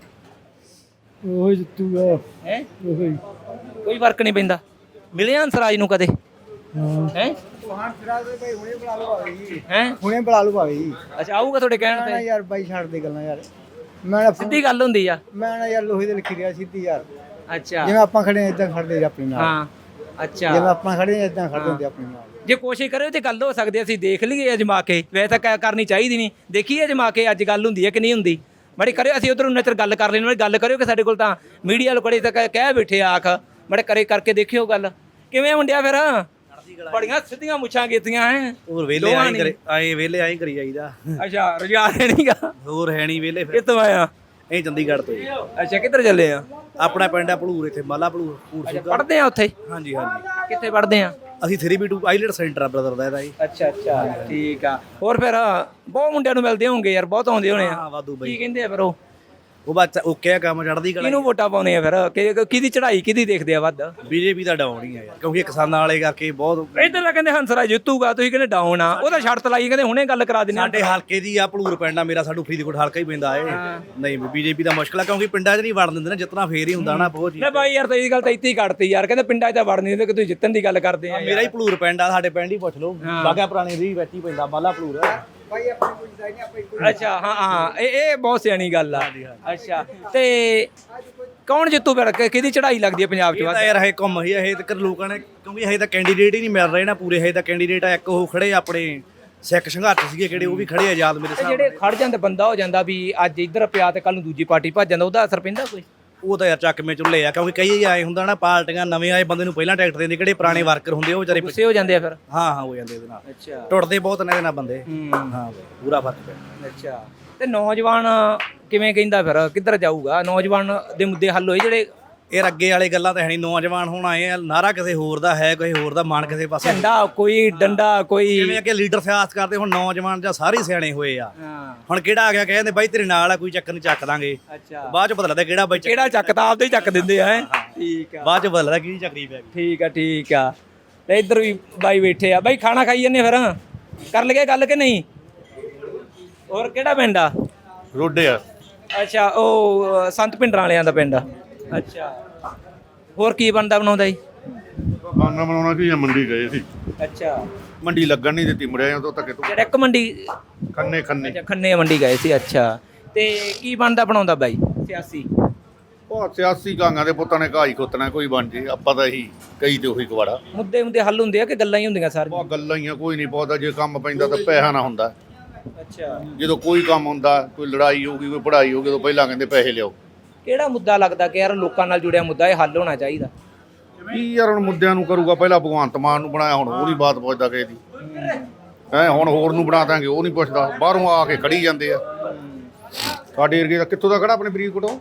Speaker 9: ਉਹ ਜਿੱਤੂਗਾ
Speaker 1: ਹੈ? ਕੋਈ ਫ਼ਰਕ ਨਹੀਂ ਪੈਂਦਾ। ਮਿਲਿਆ ਹੰਸਰਾਜ ਨੂੰ ਕਦੇ?
Speaker 9: ਹਾਂ।
Speaker 1: ਹਾਂ?
Speaker 8: ਫਿਰਾ ਦੇ ਭਾਈ ਹੁਣੇ ਬੁਲਾ ਲਓ ਭਾਈ ਜੀ
Speaker 1: ਹੈ?
Speaker 8: ਹੁਣੇ ਬੁਲਾ ਲਓ ਭਾਈ। ਜੀ
Speaker 1: ਅੱਛਾ ਆਊਗਾ ਤੁਹਾਡੇ ਕਹਿਣ ਤੇ?
Speaker 8: ਯਾਰ ਬਾਈ ਛੱਡ ਦੇ ਗੱਲਾਂ ਯਾਰ। ਮੈਂ ਨਾ
Speaker 1: ਸਿੱਧੀ ਗੱਲ ਹੁੰਦੀ ਆ।
Speaker 8: ਮੈਂ ਨਾ ਯਾਰ ਲੋਹੇ ਦੇ ਲਖੀਰਿਆ ਸਿੱਧੀ ਯਾਰ।
Speaker 1: ਅੱਛਾ।
Speaker 8: ਜਿਵੇਂ ਆਪਾਂ ਖੜੇ ਇਦਾਂ ਖੜਦੇ ਜੀ ਆਪਣੇ ਨਾਲ।
Speaker 1: ਹਾਂ।
Speaker 8: ਜਿਵੇਂ
Speaker 1: ਅੱਛਾ
Speaker 8: ਆਪਾਂ ਖੜੇ ਇਦਾਂ ਖੜਦੇ ਹੁੰਦੇ ਆਪਣੇ ਨਾਲ।
Speaker 1: ਜੇ ਕੋਸ਼ਿਸ਼ ਕਰਿਓ ਤੇ ਗੱਲ ਹੋ ਸਕਦੀ ਹੈ, ਅਸੀਂ ਦੇਖ ਲਈਏ ਅਜਮਾ ਕੇ ਵੈਸੇ ਤਾਂ ਕਰਨੀ ਚਾਹੀਦੀ ਨਹੀਂ। ਦੇਖੀਏ ਅਜਮਾ ਕੇ ਅੱਜ ਗੱਲ ਹੁੰਦੀ ਹੈ ਕਿ ਨਹੀਂ ਹੁੰਦੀ। ਬੜੀ ਕਰਿਓ ਅਸੀਂ ਉਧਰ ਨਜ਼ਰ ਗੱਲ ਕਰ ਲੈਣ ਗੱਲ ਕਰਿਓ ਕਿ ਸਾਡੇ ਕੋਲ ਤਾਂ ਮੀਡੀਆ ਵਾਲੇ ਕੋਲੇ ਤਾਂ ਕਹਿ- ਬੈਠੇ ਆਖ। ਬੜੇ ਕਰੇ ਕਰਕੇ ਦੇਖਿਓ ਗੱਲ। ਕਿਵੇਂ ਮੁੰਡਿਆ ਫਿਰ? ਬੜੀਆਂ ਸਿੱਧੀਆਂ ਮੁੱਛਾਂ ਕੀਤੀਆਂ ਹੈ?
Speaker 4: ਹੋਰ ਵੇਲੇ ਆਏ ਕਰੇ ਆਏ ਵੇਲੇ ਆਏ ਕਰੀ ਜਾਈਦਾ।
Speaker 1: ਅੱਛਾ ਰੁਜ਼ਗਾਰ ਨਹੀਂਗਾ?
Speaker 4: ਹੋਰ ਹੈ ਨਹੀਂ ਵੇਲੇ ਫਿਰ।
Speaker 1: ਕਿੱਥੋਂ ਆਇਆ
Speaker 4: ਇਹ ਚੰਡੀਗੜ੍ਹ ਤੋਂ।
Speaker 1: ਅੱਛਾ ਕਿੱਧਰ ਚੱਲੇ ਆ?
Speaker 4: ਆਪਣਾ ਪਿੰਡ ਆ ਭਲੂਰ ਇੱਥੇ ਮਾਲਾ ਭਲੂਰ
Speaker 1: ਪੜਦੇ ਆ ਉੱਥੇ?
Speaker 4: ਹਾਂਜੀ ਹਾਂਜੀ।
Speaker 1: ਕਿੱਥੇ ਪੜਦੇ ਆ?
Speaker 4: ਅਸੀਂ 3B2 ਆਈਲੈਟ ਸੈਂਟਰ ਆ ਬ੍ਰਦਰ ਦਾ ਇਹਦਾ ਜੀ।
Speaker 1: ਅੱਛਾ ਅੱਛਾ ਠੀਕ ਆ। ਹੋਰ ਫਿਰ ਬਹੁਤ ਮੁੰਡਿਆਂ ਨੂੰ ਮਿਲਦੇ ਹੋਣਗੇ ਯਾਰ ਬਹੁਤ ਆਉਂਦੇ ਹੋਣੇ ਆ।
Speaker 4: ਹਾਂ ਵਾਧੂ
Speaker 1: ਕੀ ਕਹਿੰਦੇ ਆ ਫਿਰ ਉਹ?
Speaker 4: ਉਹ ਬਸ ਓਕੇ ਕੰਮ ਚੜਦੀ ਕਲਾ
Speaker 1: ਕਿਹਨੂੰ ਵੋਟਾਂ ਪਾਉਣੇ ਆ ਫਿਰ? ਕਿ- ਕਿਹਦੀ ਚੜ੍ਹਾਈ ਕਿਹਦੀ ਦੇਖਦੇ ਆ ਵੱਧ?
Speaker 4: ਬੀਜੇਪੀ ਦਾ ਡਾਊਨ ਹੀ ਆ ਯਾਰ ਕਿਉਂਕਿ ਕਿਸਾਨਾਂ ਵਾਲੇ ਕਰਕੇ ਬਹੁਤ
Speaker 1: ਇੱਧਰ ਤਾਂ ਕਹਿੰਦੇ ਹੰਸਰਾ ਜਿੱਤੂਗਾ ਤੁਸੀਂ ਕਹਿੰਦੇ ਡਾਊਨ ਆ। ਉਹਦਾ ਸ਼ਰਤ ਲਾਈ ਕਹਿੰਦੇ ਹੁਣੇ ਗੱਲ ਕਰਾ ਦਿੰਦੇ
Speaker 4: ਸਾਡੇ ਹਲਕੇ ਦੀ ਆ ਭਲੂਰ ਪਿੰਡ ਆ ਮੇਰਾ ਸਾਡੂ ਫਰੀਦਕੋਟ ਹਲਕਾ ਹੀ ਪੈਂਦਾ ਏ। ਨਹੀਂ ਬੀਜੇਪੀ ਦਾ ਮੁਸ਼ਕਲ ਆ ਕਿਉਂਕਿ ਪਿੰਡਾਂ 'ਚ ਨਹੀਂ ਵੜਨ ਦਿੰਦੇ ਨਾ ਜਿੱਤਣਾ ਫੇਰ ਹੀ ਹੁੰਦਾ ਨਾ ਬਹੁਤ ਜੀ
Speaker 1: ਲੈ ਬਾਈ ਯਾਰ ਤਾਂ ਇਹ ਗੱਲ ਤਾਂ ਇੱਥੇ ਹੀ ਕੱਟਤੀ ਯਾਰ ਕਹਿੰਦੇ ਪਿੰਡਾਂ 'ਚ ਤਾਂ ਵੜ ਨਹੀਂ ਦਿੰਦੇ ਕਿ ਤੁਸੀਂ ਜਿੱਤਣ ਦੀ ਗੱਲ ਕਰਦੇ ਆ
Speaker 4: ਮੇਰਾ ਹੀ ਭਲੂਰ ਪਿੰਡ ਆ ਸਾਡੇ ਪਿੰਡ ਹੀ ਪੁੱਛ ਲਓ। ਬਾਗਾ ਪੁਰਾਣੇ ਦੀ ਵਿੱਚ ਹੀ ਪੈਂਦਾ ਬਾਲਾ ਭਲੂਰ
Speaker 3: ਭਾਈ ਆਪਣੀ ਪੁੱਛਦਾ ਨਹੀਂ ਆਪਾਂ
Speaker 1: ਅੱਛਾ ਹਾਂ ਹਾਂ ਇਹ ਇਹ ਬਹੁਤ ਸਿਆਣੀ ਗੱਲ ਆ। ਅੱਛਾ ਤੇ ਕੌਣ ਜਿੱਤੂ ਫਿਰ? ਕਿ- ਕਿਹਦੀ ਚੜ੍ਹਾਈ ਲੱਗਦੀ ਹੈ ਪੰਜਾਬ 'ਚ
Speaker 4: ਇਹ
Speaker 1: ਵੱਧ?
Speaker 4: ਤਾਂ ਯਾਰ ਇਹ ਕੰਮ ਹੀ ਇਹ ਤੱਕ ਲੋਕਾਂ ਨੇ ਕਿਉਂਕਿ ਇਹ ਤਾਂ ਕੈਂਡੀਡੇਟ ਹੀ ਨਹੀਂ ਮਿਲ ਰਹੇ ਨਾ ਪੂਰੇ ਇਹ ਤਾਂ ਕੈਂਡੀਡੇਟ ਆ ਇੱਕ ਉਹ ਖੜੇ ਆਪਣੇ ਸਿੱਖ ਸੰਘਰਸ਼ ਸੀਗੇ ਕਿਹੜੇ ਉਹ ਵੀ ਖੜੇ ਆਜ਼ਾਦ ਮੇਰੇ
Speaker 1: ਤੇ
Speaker 4: ਸਾਹਮਣੇ।
Speaker 1: ਜਿਹੜੇ ਖੜ ਜਾਂਦੇ ਬੰਦਾ ਹੋ ਜਾਂਦਾ ਵੀ ਅੱਜ ਇੱਧਰ ਪਿਆ ਤੇ ਕੱਲ ਨੂੰ ਦੂਜੀ ਪਾਰਟੀ ਭੱਜ ਜਾਂਦਾ ਉਹਦਾ ਅਸਰ ਪੈਂਦਾ ਕੋਈ?
Speaker 4: ਉਹ ਤਾਂ ਯਾਰ ਚੱਕਵੇਂ ਚੁੱਲੇ ਆ ਕਿਉਂਕਿ ਕਈ ਆਏ ਹੁੰਦਾ ਨਾ ਪਾਰਟੀਆਂ ਨਵੇਂ ਆਏ ਬੰਦੇ ਨੂੰ ਪਹਿਲਾਂ ਟਿਕਟ ਦਿੰਦੇ ਕਿਹੜੇ ਪੁਰਾਣੇ ਵਰਕਰ ਹੁੰਦੇ ਉਹ ਵਿਚਾਰੇ
Speaker 1: ਗੁੱਸੇ ਹੋ ਜਾਂਦੇ ਆ ਫਿਰ।
Speaker 4: ਹਾਂ ਹਾਂ ਹੋ ਜਾਂਦੇ ਇਹਦੇ ਨਾਲ।
Speaker 1: ਅੱਛਾ।
Speaker 4: ਟੁੱਟਦੇ ਬਹੁਤ ਨੇ ਇਹਦੇ ਨਾਲ ਬੰਦੇ।
Speaker 1: ਹੂੰ।
Speaker 4: ਹਾਂ ਬਈ, ਪੂਰਾ ਫ਼ਰਕ ਪਿਆ।
Speaker 1: ਅੱਛਾ। ਤੇ ਨੌਜਵਾਨ ਕਿਵੇਂ ਕਹਿੰਦਾ ਫਿਰ ਕਿੱਧਰ ਜਾਊਗਾ? ਨੌਜਵਾਨ ਦੇ ਮੁੱਦੇ ਹੱਲ ਹੋਏ ਜਿਹੜੇ
Speaker 4: ਇਹ ਅੱਗੇ ਵਾਲੇ ਗੱਲਾਂ ਤਾਂ ਹੈ ਨਹੀਂ ਨੌਜਵਾਨ ਹੁਣ ਆਏ ਆ ਨਾਰਾ ਕਿਸੇ ਹੋਰ ਦਾ ਹੈ ਕਿਸੇ ਹੋਰ ਦਾ ਮਨ ਕਿਸੇ ਪਾਸੇ
Speaker 1: ਝੰਡਾ ਕੋਈ ਡੰਡਾ ਕੋਈ।
Speaker 4: ਜਿਵੇਂ ਅੱਗੇ ਲੀਡਰ ਸਿਆਸਤ ਕਰਦੇ ਹੁਣ ਨੌਜਵਾਨ ਜਾਂ ਸਾਰੇ ਸਿਆਣੇ ਹੋਏ ਆ।
Speaker 1: ਹਾਂ।
Speaker 4: ਹੁਣ ਕਿਹੜਾ ਆ ਗਿਆ ਕਹਿੰਦੇ ਬਾਈ ਤੇਰੇ ਨਾਲ ਆ ਕੋਈ ਚੱਕਰ ਨਹੀਂ ਚੱਕ ਦਾਂਗੇ।
Speaker 1: ਅੱਛਾ।
Speaker 4: ਬਾਅਦ ਚ ਪਤਾ ਲੱਗਦਾ ਕਿਹੜਾ ਬਾਈ ਚੱਕ-
Speaker 1: ਕਿਹੜਾ ਚੱਕਦਾ ਆਪਦੇ ਹੀ ਚੱਕ ਦਿੰਦੇ ਆ? ਠੀਕ ਆ।
Speaker 4: ਬਾਅਦ ਚ ਪਤਾ ਲੱਗਦਾ ਕਿਹਦੀ ਚੱਕਰੀ ਪੈ ਗਈ।
Speaker 1: ਠੀਕ ਆ ਠੀਕ ਆ। ਤੇ ਇੱਧਰ ਵੀ ਬਾਈ ਬੈਠੇ ਆ। ਬਾਈ ਖਾਣਾ ਖਾਈ ਜੰਨੇ ਫਿਰ? ਕਰ ਲਗੇ ਗੱਲ ਕਿ ਨਹੀਂ? ਹੋਰ ਕਿਹੜਾ ਪਿੰਡ ਆ?
Speaker 5: ਰੋਡੇ ਆ।
Speaker 1: ਅੱਛਾ ਉਹ ਸੰਤ ਪਿੰਡਰਾਂ ਵਾਲਿਆਂ ਦਾ ਪਿੰਡ ਅੱਛਾ। ਹੋਰ ਕੀ ਬਣਦਾ ਬਣਾਉਂਦਾ ਜੀ?
Speaker 5: ਖਾਣਾ ਬਣਾਉਣਾ ਕੀ ਆ ਮੰਡੀ ਗਏ ਸੀ।
Speaker 1: ਅੱਛਾ।
Speaker 5: ਮੰਡੀ ਲੱਗਣ ਨਹੀਂ ਦਿੱਤੀ ਮੁੜਿਆ ਤੋਂ ਧੱਕੇ ਤੋਂ।
Speaker 1: ਜਿਹੜਾ ਇੱਕ ਮੰਡੀ
Speaker 5: ਖੰਨੇ ਖੰਨੇ।
Speaker 1: ਅੱਛਾ ਖੰਨੇ ਮੰਡੀ ਗਏ ਸੀ ਅੱਛਾ। ਤੇ ਕੀ ਬਣਦਾ ਬਣਾਉਂਦਾ ਬਾਈ ਸਿਆਸੀ?
Speaker 5: ਉਹ ਸਿਆਸੀ ਕਾਂਗਾ ਦੇ ਪੁੱਤਾਂ ਨੇ ਘਾਈ ਖੋਤਣਾ ਕੋਈ ਬਣ ਜੇ ਆਪਾਂ ਤਾਂ ਇਹੀ ਕਈ ਤੇ ਉਹੀ ਕਵਾੜਾ
Speaker 1: ਮੁੱਦੇ ਹੁੰਦੇ ਹੱਲ ਹੁੰਦੇ ਆ ਕਿ ਗੱਲਾਂ ਹੀ ਹੁੰਦੀਆਂ ਸਾਰੀਆਂ?
Speaker 5: ਬਹੁਤ ਗੱਲਾਂ ਹੀ ਆ ਕੋਈ ਨਹੀਂ ਪਹੁੰਚਦਾ ਜੇ ਕੰਮ ਪੈਂਦਾ ਤਾਂ ਪੈਸਾ ਨਾ ਹੁੰਦਾ।
Speaker 1: ਅੱਛਾ।
Speaker 5: ਜਦੋਂ ਕੋਈ ਕੰਮ ਹੁੰਦਾ ਕੋਈ ਲੜਾਈ ਹੋਊਗੀ ਕੋਈ ਪੜ੍ਹਾਈ ਹੋਊਗੀ ਉਦੋਂ ਪਹਿਲਾਂ ਕਹਿੰਦੇ ਪੈਸੇ ਲਿਆਓ।
Speaker 1: ਕਿਹੜਾ ਮੁੱਦਾ ਲੱਗਦਾ ਕਿ ਯਾਰ ਲੋਕਾਂ ਨਾਲ ਜੁੜਿਆ ਮੁੱਦਾ ਇਹ ਹੱਲ ਹੋਣਾ ਚਾਹੀਦਾ?
Speaker 5: ਕੀ ਯਾਰ ਹੁਣ ਮੁੱਦਿਆਂ ਨੂੰ ਕਰੂਗਾ? ਪਹਿਲਾਂ ਭਗਵੰਤ ਮਾਨ ਨੂੰ ਬਣਾਇਆ ਹੁਣ ਉਹ ਨਹੀਂ ਬਾਤ ਪੁੱਛਦਾ ਕਿਸੇ ਦੀ। ਹੈ ਹੁਣ ਹੋਰ ਨੂੰ ਬਣਾ ਦਾਂਗੇ ਉਹ ਨਹੀਂ ਪੁੱਛਦਾ। ਬਾਹਰੋਂ ਆ ਕੇ ਖੜੀ ਜਾਂਦੇ ਆ। ਸਾਡੇ ਏਰੀਏ ਦਾ ਕਿੱਥੋਂ ਦਾ ਖੜਾ ਆਪਣੇ ਫਰੀਦਕੋਟ? ਉਹ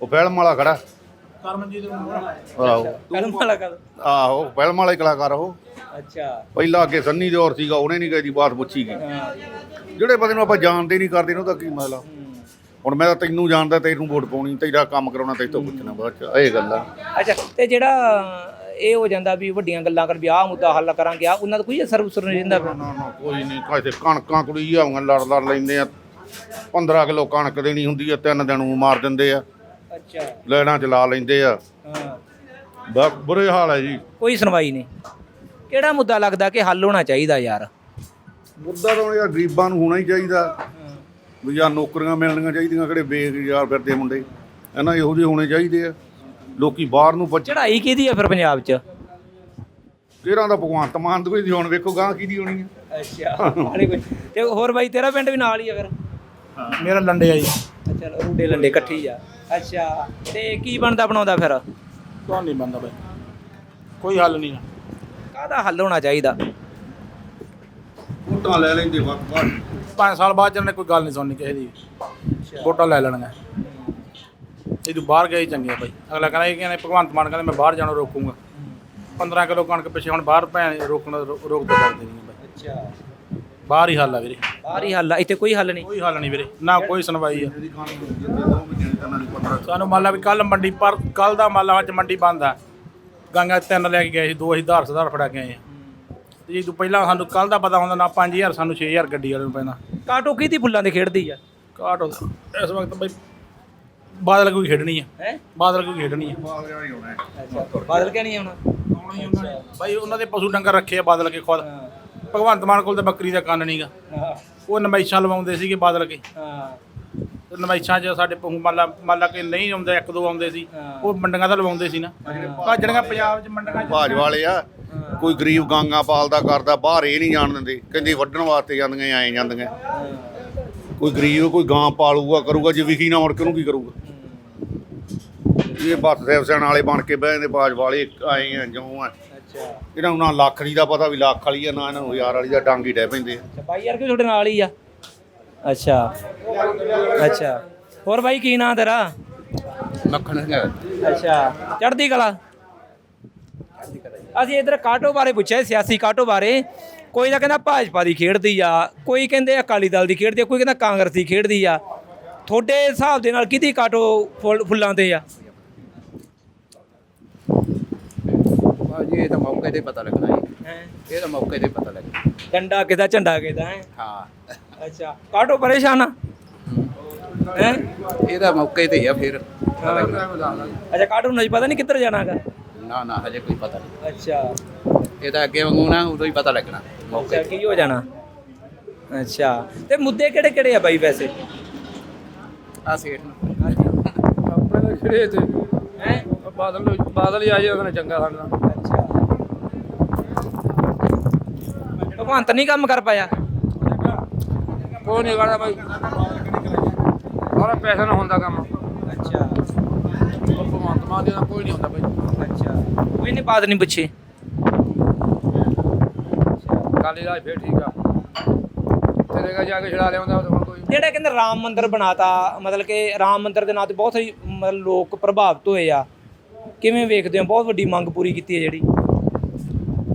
Speaker 5: ਉਹ ਫਿਲਮ ਵਾਲਾ ਖੜਾ।
Speaker 7: ਕਰਮਜੀਤ
Speaker 5: ਆਹੋ।
Speaker 1: ਫਿਲਮ ਵਾਲਾ ਗੱਲ
Speaker 5: ਆਹੋ ਫਿਲਮ ਵਾਲਾ ਹੀ ਕਲਾਕਾਰ ਉਹ।
Speaker 1: ਅੱਛਾ।
Speaker 5: ਪਹਿਲਾਂ ਅੱਗੇ ਸੰਨੀ ਦਿਓਰ ਸੀਗਾ ਉਹਨੇ ਨਹੀਂ ਕਹੀ ਬਾਤ ਪੁੱਛੀ ਗਈ। ਜਿਹੜੇ ਬੰਦੇ ਨੂੰ ਆਪਾਂ ਜਾਣਦੇ ਨਹੀਂ ਕਰਦੇ ਨੇ ਉਹਦਾ ਕੀ ਮਤਲਬ? ਹੁਣ ਮੈਂ ਤਾਂ ਤੈਨੂੰ ਜਾਣਦਾ ਤੈਨੂੰ ਵੋਟ ਪਾਉਣੀ ਤੇਰਾ ਕੰਮ ਕਰਾਉਣਾ ਤੈਨੂੰ ਪੁੱਛਣਾ ਬਾਅਦ ਚ ਇਹ ਗੱਲ ਆ।
Speaker 1: ਅੱਛਾ ਤੇ ਜਿਹੜਾ ਇਹ ਹੋ ਜਾਂਦਾ ਵੀ ਵੱਡੀਆਂ ਗੱਲਾਂ ਕਰ ਵੀ ਆਹ ਮੁੱਦਾ ਹੱਲ ਕਰਾਂਗੇ ਆ ਉਹਨਾਂ ਦਾ ਕੋਈ ਅਸਰ ਉਸਰ ਨਹੀਂ ਰਹਿੰਦਾ?
Speaker 5: ਨਾ ਨਾ ਕੋਈ ਨਹੀਂ ਕਾਇਦੇ ਕਣਕਾਂ ਕੁੜੀ ਆਉਂਗਾ ਲੜ ਲੜ ਲੈਂਦੇ ਆ। 15 ਕਿਲੋ ਕਣਕ ਦੇਣੀ ਹੁੰਦੀ ਆ ਤਿੰਨ ਦਿਨ ਨੂੰ ਮਾਰ ਦਿੰਦੇ ਆ।
Speaker 1: ਅੱਛਾ।
Speaker 5: ਲੈਣਾ ਚਲਾ ਲੈਂਦੇ ਆ।
Speaker 1: ਹਾਂ।
Speaker 5: ਬਸ ਬੁਰੇ ਹਾਲ ਹੈ ਜੀ।
Speaker 1: ਕੋਈ ਸੁਣਵਾਈ ਨਹੀਂ। ਕਿਹੜਾ ਮੁੱਦਾ ਲੱਗਦਾ ਕਿ ਹੱਲ ਹੋਣਾ ਚਾਹੀਦਾ ਯਾਰ?
Speaker 5: ਮੁੱਦਾ ਤਾਂ ਯਾਰ ਗਰੀਬਾਂ ਨੂੰ ਹੋਣਾ ਹੀ ਚਾਹੀਦਾ। ਵੀ ਯਾਰ ਨੌਕਰੀਆਂ ਮਿਲਣੀਆਂ ਚਾਹੀਦੀਆਂ ਕਿਹੜੇ ਬੇਰੁਜ਼ਗਾਰ ਫਿਰਦੇ ਮੁੰਡੇ। ਇਹਨਾਂ ਇਹੋ ਜਿਹੇ ਹੋਣੇ ਚਾਹੀਦੇ ਆ। ਲੋਕੀ ਬਾਹਰ ਨੂੰ ਬੱਚ
Speaker 1: ਚੜ੍ਹਾਈ ਕਿਹਦੀ ਆ ਫਿਰ ਪੰਜਾਬ 'ਚ?
Speaker 5: ਕਿਹੜਾ ਦਾ ਭਗਵੰਤ ਮਾਨ ਦੀ ਕੋਈ ਹੁਣ ਵੇਖੋ ਗਾਂ ਕਿਹਦੀ ਹੋਣੀ ਆ।
Speaker 1: ਅੱਛਾ ਤੇ ਹੋਰ ਬਾਈ ਤੇਰਾ ਪਿੰਡ ਵੀ ਨਾਲ ਹੀ ਆ ਫਿਰ?
Speaker 7: ਮੇਰਾ ਲੰਡੇ ਆ ਜੀ।
Speaker 1: ਅੱਛਾ ਰੂਡੇ ਲੰਡੇ ਇਕੱਠੀ ਆ। ਅੱਛਾ ਤੇ ਕੀ ਬਣਦਾ ਬਣਾਉਂਦਾ ਫਿਰ?
Speaker 7: ਕੌਣ ਨਹੀਂ ਬੰਦਾ ਬਾਈ। ਕੋਈ ਹੱਲ ਨਹੀਂ
Speaker 1: ਕਾਹਦਾ ਹੱਲ ਹੋਣਾ ਚਾਹੀਦਾ?
Speaker 5: ਵੋਟਾਂ ਲੈ ਲੈਂਦੇ ਬਾਅਦ
Speaker 7: ਪੰਜ ਸਾਲ ਬਾਅਦ ਜਿਹਨਾਂ ਨੇ ਕੋਈ ਗੱਲ ਨਹੀਂ ਸੁਣਨੀ ਕਿਸੇ ਦੀ। ਵੋਟਾਂ ਲੈ ਲੈਣਗੇ ਇਹ ਤੂੰ ਬਾਹਰ ਗਏ ਚੰਗੇ ਬਾਈ। ਅਗਲਾ ਕਹਿੰਦਾ ਇਹ ਕਹਿੰਦਾ ਭਗਵੰਤ ਮਾਨ ਕਹਿੰਦਾ ਮੈਂ ਬਾਹਰ ਜਾਣਾ ਰੋਕੂੰਗਾ। 15 ਕਿਲੋ ਕਣਕ ਪਿੱਛੇ ਹੁਣ ਬਾਹਰ ਭੈਣ ਰੋਕਣ ਰੋਕ ਤੋਂ ਕਰਦੇ ਨਹੀਂ ਬਾਈ।
Speaker 1: ਅੱਛਾ।
Speaker 7: ਬਾਹਰ ਹੀ ਹੱਲ ਆ ਵੀਰੇ।
Speaker 1: ਬਾਹਰ ਹੀ ਹੱਲ ਆ ਇੱਥੇ ਕੋਈ ਹੱਲ ਨਹੀਂ।
Speaker 7: ਕੋਈ ਹੱਲ ਨਹੀਂ ਵੀਰੇ ਨਾ ਕੋਈ ਸੁਣਵਾਈ ਆ। ਸਾਨੂੰ ਮੰਨ ਲਾ ਵੀ ਕੱਲ ਮੰਡੀ ਪਰ ਕੱਲ ਦਾ ਮੰਨ ਲਾ ਅੱਜ ਮੰਡੀ ਬੰਦ ਆ। ਗੰਗਾ ਤਿੰਨ ਲੈ ਕੇ ਗਏ ਸੀ ਦੋ ਅਸੀਂ ਧਾਰ ਸੁਧਾਰ ਫੜਾ ਕੇ ਆਏ ਆ। ਤੇ ਜੇ ਤੂੰ ਪਹਿਲਾਂ ਸਾਨੂੰ ਕੱਲ ਦਾ ਪਤਾ ਹੁੰਦਾ ਨਾ 5000 ਸਾਨੂੰ 6000 ਗੱਡੀ ਵਾਲੇ ਨੂੰ ਪੈਂਦਾ।
Speaker 1: ਕਾਟੋ ਕਿਹਦੀ ਫੁੱਲਾਂ ਦੇ ਖੇਡਦੀ ਆ?
Speaker 7: ਕਾਟ ਉਹਦਾ। ਇਸ ਵਕਤ ਬਈ ਬਾਦਲ ਕੋਈ ਖੇਡਣੀ ਆ।
Speaker 1: ਹੈ?
Speaker 7: ਬਾਦਲ ਕੋਈ ਖੇਡਣੀ ਆ।
Speaker 1: ਬਾਦਲ ਕਿਆ ਨਹੀਂ ਆਉਣਾ?
Speaker 7: ਬਾਈ ਉਹਨਾਂ ਦੇ ਪਸ਼ੂ ਡੰਗਰ ਰੱਖੇ ਆ ਬਾਦਲ ਕੇ ਖੁਦ। ਭਗਵੰਤ ਮਾਨ ਕੋਲ ਤਾਂ ਬੱਕਰੀ ਦਾ ਕੰਨ ਨਹੀਂਗਾ ਉਹ ਨਮੈਸ਼ਾਂ ਲਵਾਉਂਦੇ ਸੀਗੇ ਬਾਦਲ ਕੇ।
Speaker 1: ਹਾਂ।
Speaker 7: ਤੇ ਨਮੈਸ਼ਾਂ 'ਚ ਸਾਡੇ ਪਸ਼ੂ ਮੰਨ ਲਾ ਮੰਨ ਲਾ ਕਿ ਨਹੀਂ ਆਉਂਦੇ ਇੱਕ ਦੋ ਆਉਂਦੇ ਸੀ। ਉਹ ਮੰਡੀਆਂ ਤਾਂ ਲਵਾਉਂਦੇ ਸੀ ਨਾ। ਆ ਜਿਹੜੀਆਂ ਪੰਜਾਬ 'ਚ ਮੰਡੀਆਂ 'ਚ
Speaker 5: ਭਾਜ ਵਾਲੇ ਆ। ਕੋਈ ਗਰੀਬ ਗਾਂਗਾ ਪਾਲਦਾ ਕਰਦਾ ਬਾਹਰ ਇਹ ਨਹੀਂ ਜਾਣ ਦਿੰਦੇ। ਕਹਿੰਦੇ ਵੱਢਣ ਵਾਸਤੇ ਜਾਂਦੀਆਂ ਐ ਜਾਂਦੀਆਂ। ਕੋਈ ਗਰੀਬ ਕੋਈ ਗਾਂ ਪਾਲੂਗਾ ਕਰੂਗਾ ਜੇ ਵਿਖੀ ਨਾ ਮੁੜ ਕੇ ਉਹਨੂੰ ਕੀ ਕਰੂਗਾ? ਇਹ ਬਸ ਸੈਵਸਣ ਵਾਲੇ ਬਣ ਕੇ ਬਹਿ ਜਾਂਦੇ ਬਾਜ ਵਾਲੇ ਆਏ ਆ ਜਿਉਂ ਆ।
Speaker 1: ਅੱਛਾ।
Speaker 5: ਇਹਨਾਂ ਨੂੰ ਨਾ ਲੱਖ ਦੀ ਦਾ ਪਤਾ ਵੀ ਲੱਖ ਵਾਲੀ ਆ ਨਾ ਇਹਨਾਂ ਨੂੰ ਹਜ਼ਾਰ ਵਾਲੀ ਦਾ ਡਾਂਗੀ ਡੈ ਪੈਂਦੇ ਆ।
Speaker 1: ਅੱਛਾ ਬਾਈ ਯਾਰ ਕਿ ਤੁਹਾਡੇ ਨਾਲ ਹੀ ਆ? ਅੱਛਾ। ਅੱਛਾ। ਹੋਰ ਬਾਈ ਕੀ ਨਾਂ ਤੇਰਾ?
Speaker 6: ਮੱਖਣ ਸਿੰਘ
Speaker 1: ਅੱਛਾ। ਚੜ੍ਹਦੀ ਕਲਾ? ਅਸੀਂ ਇਧਰ ਕਾਟੋ ਬਾਰੇ ਪੁੱਛਿਆ ਸਿਆਸੀ ਕਾਟੋ ਬਾਰੇ। ਕੋਈ ਤਾਂ ਕਹਿੰਦਾ ਭਾਜਪਾ ਦੀ ਖੇਡਦੀ ਆ ਕੋਈ ਕਹਿੰਦੇ ਅਕਾਲੀ ਦਲ ਦੀ ਖੇਡਦੀ ਆ ਕੋਈ ਕਹਿੰਦਾ ਕਾਂਗਰਸ ਦੀ ਖੇਡਦੀ ਆ। ਤੁਹਾਡੇ ਹਿਸਾਬ ਦੇ ਨਾਲ ਕਿਹਦੀ ਕਾਟੋ ਫੁੱਲ- ਤੇ ਆ?
Speaker 10: ਇਹ ਤਾਂ ਮੌਕੇ ਤੇ ਪਤਾ ਲੱਗਣਾ ਜੀ।
Speaker 1: ਹੈ?
Speaker 10: ਇਹ ਤਾਂ ਮੌਕੇ ਤੇ ਪਤਾ ਲੱਗਣਾ।
Speaker 1: ਡੰਡਾ ਕਿਦਾ ਝੰਡਾ ਕਿਦਾ ਹੈ?
Speaker 10: ਹਾਂ।
Speaker 1: ਅੱਛਾ ਕਾਟੋ ਪਰੇਸ਼ਾਨ ਆ? ਹੈ?
Speaker 10: ਇਹ ਤਾਂ ਮੌਕੇ ਤੇ ਆ ਫਿਰ।
Speaker 1: ਅੱਛਾ ਕਾਟੋ ਨੂੰ ਨਹੀਂ ਪਤਾ ਨਹੀਂ ਕਿੱਧਰ ਜਾਣਾਗਾ
Speaker 10: ਨਾ ਨਾ ਹਜੇ ਕੋਈ ਪਤਾ ਨਹੀਂ।
Speaker 1: ਅੱਛਾ।
Speaker 10: ਇਹ ਤਾਂ ਅੱਗੇ ਵਾਂਗੂ ਨਾ ਉਦੋਂ ਹੀ ਪਤਾ ਲੱਗਣਾ। ਮੌਕੇ
Speaker 1: ਅੱਛਾ ਕੀ ਹੋ ਜਾਣਾ? ਅੱਛਾ। ਤੇ ਮੁੱਦੇ ਕਿਹੜੇ ਕਿਹੜੇ ਆ ਬਾਈ ਵੈਸੇ?
Speaker 10: ਆ ਸੇਠ ਨੂੰ।
Speaker 7: ਆਪਣੇ ਦੇ ਖੜੇ ਤੇ।
Speaker 1: ਹੈ?
Speaker 7: ਬਾਦਲ ਬਾਦਲ ਹੀ ਆ ਜਾਏ ਉਹਨੇ ਚੰਗਾ ਸਾਡਾ
Speaker 1: ਅੱਛਾ। ਭਗਵੰਤ ਨਹੀਂ ਕੰਮ ਕਰ ਪਾਇਆ?
Speaker 7: ਕੋਈ ਨਹੀਂ ਕਰਦਾ ਬਾਈ। ਸਾਰਾ ਪੈਸੇ ਨਾਲ ਹੁੰਦਾ ਕੰਮ।
Speaker 1: ਅੱਛਾ।
Speaker 7: ਭਗਵੰਤ ਮਾਨ ਦੇ ਨਾਲ ਕੋਈ ਨਹੀਂ ਹੁੰਦਾ ਬਾਈ।
Speaker 1: ਅੱਛਾ। ਕੋਈ ਨਹੀਂ ਬਾਤ ਨਹੀਂ ਪੁੱਛੀ।
Speaker 7: ਕਾਲੀ ਰਾਜ ਫੇਰ ਠੀਕ ਆ। ਤੇਰੇ ਕਾ ਜਾ ਕੇ ਛੜਾ ਲਿਆਉਂਦਾ ਉਹ ਹੁਣ ਕੋਈ।
Speaker 1: ਜਿਹੜਾ ਕਹਿੰਦੇ ਰਾਮ ਮੰਦਿਰ ਬਣਾਤਾ ਮਤਲਬ ਕਿ ਰਾਮ ਮੰਦਿਰ ਦੇ ਨਾਂ ਤੇ ਬਹੁਤ ਸਾਰੀ ਮਤਲਬ ਲੋਕ ਪ੍ਰਭਾਵਿਤ ਹੋਏ ਆ। ਕਿਵੇਂ ਵੇਖਦੇ ਹੋ? ਬਹੁਤ ਵੱਡੀ ਮੰਗ ਪੂਰੀ ਕੀਤੀ ਹੈ ਜਿਹੜੀ।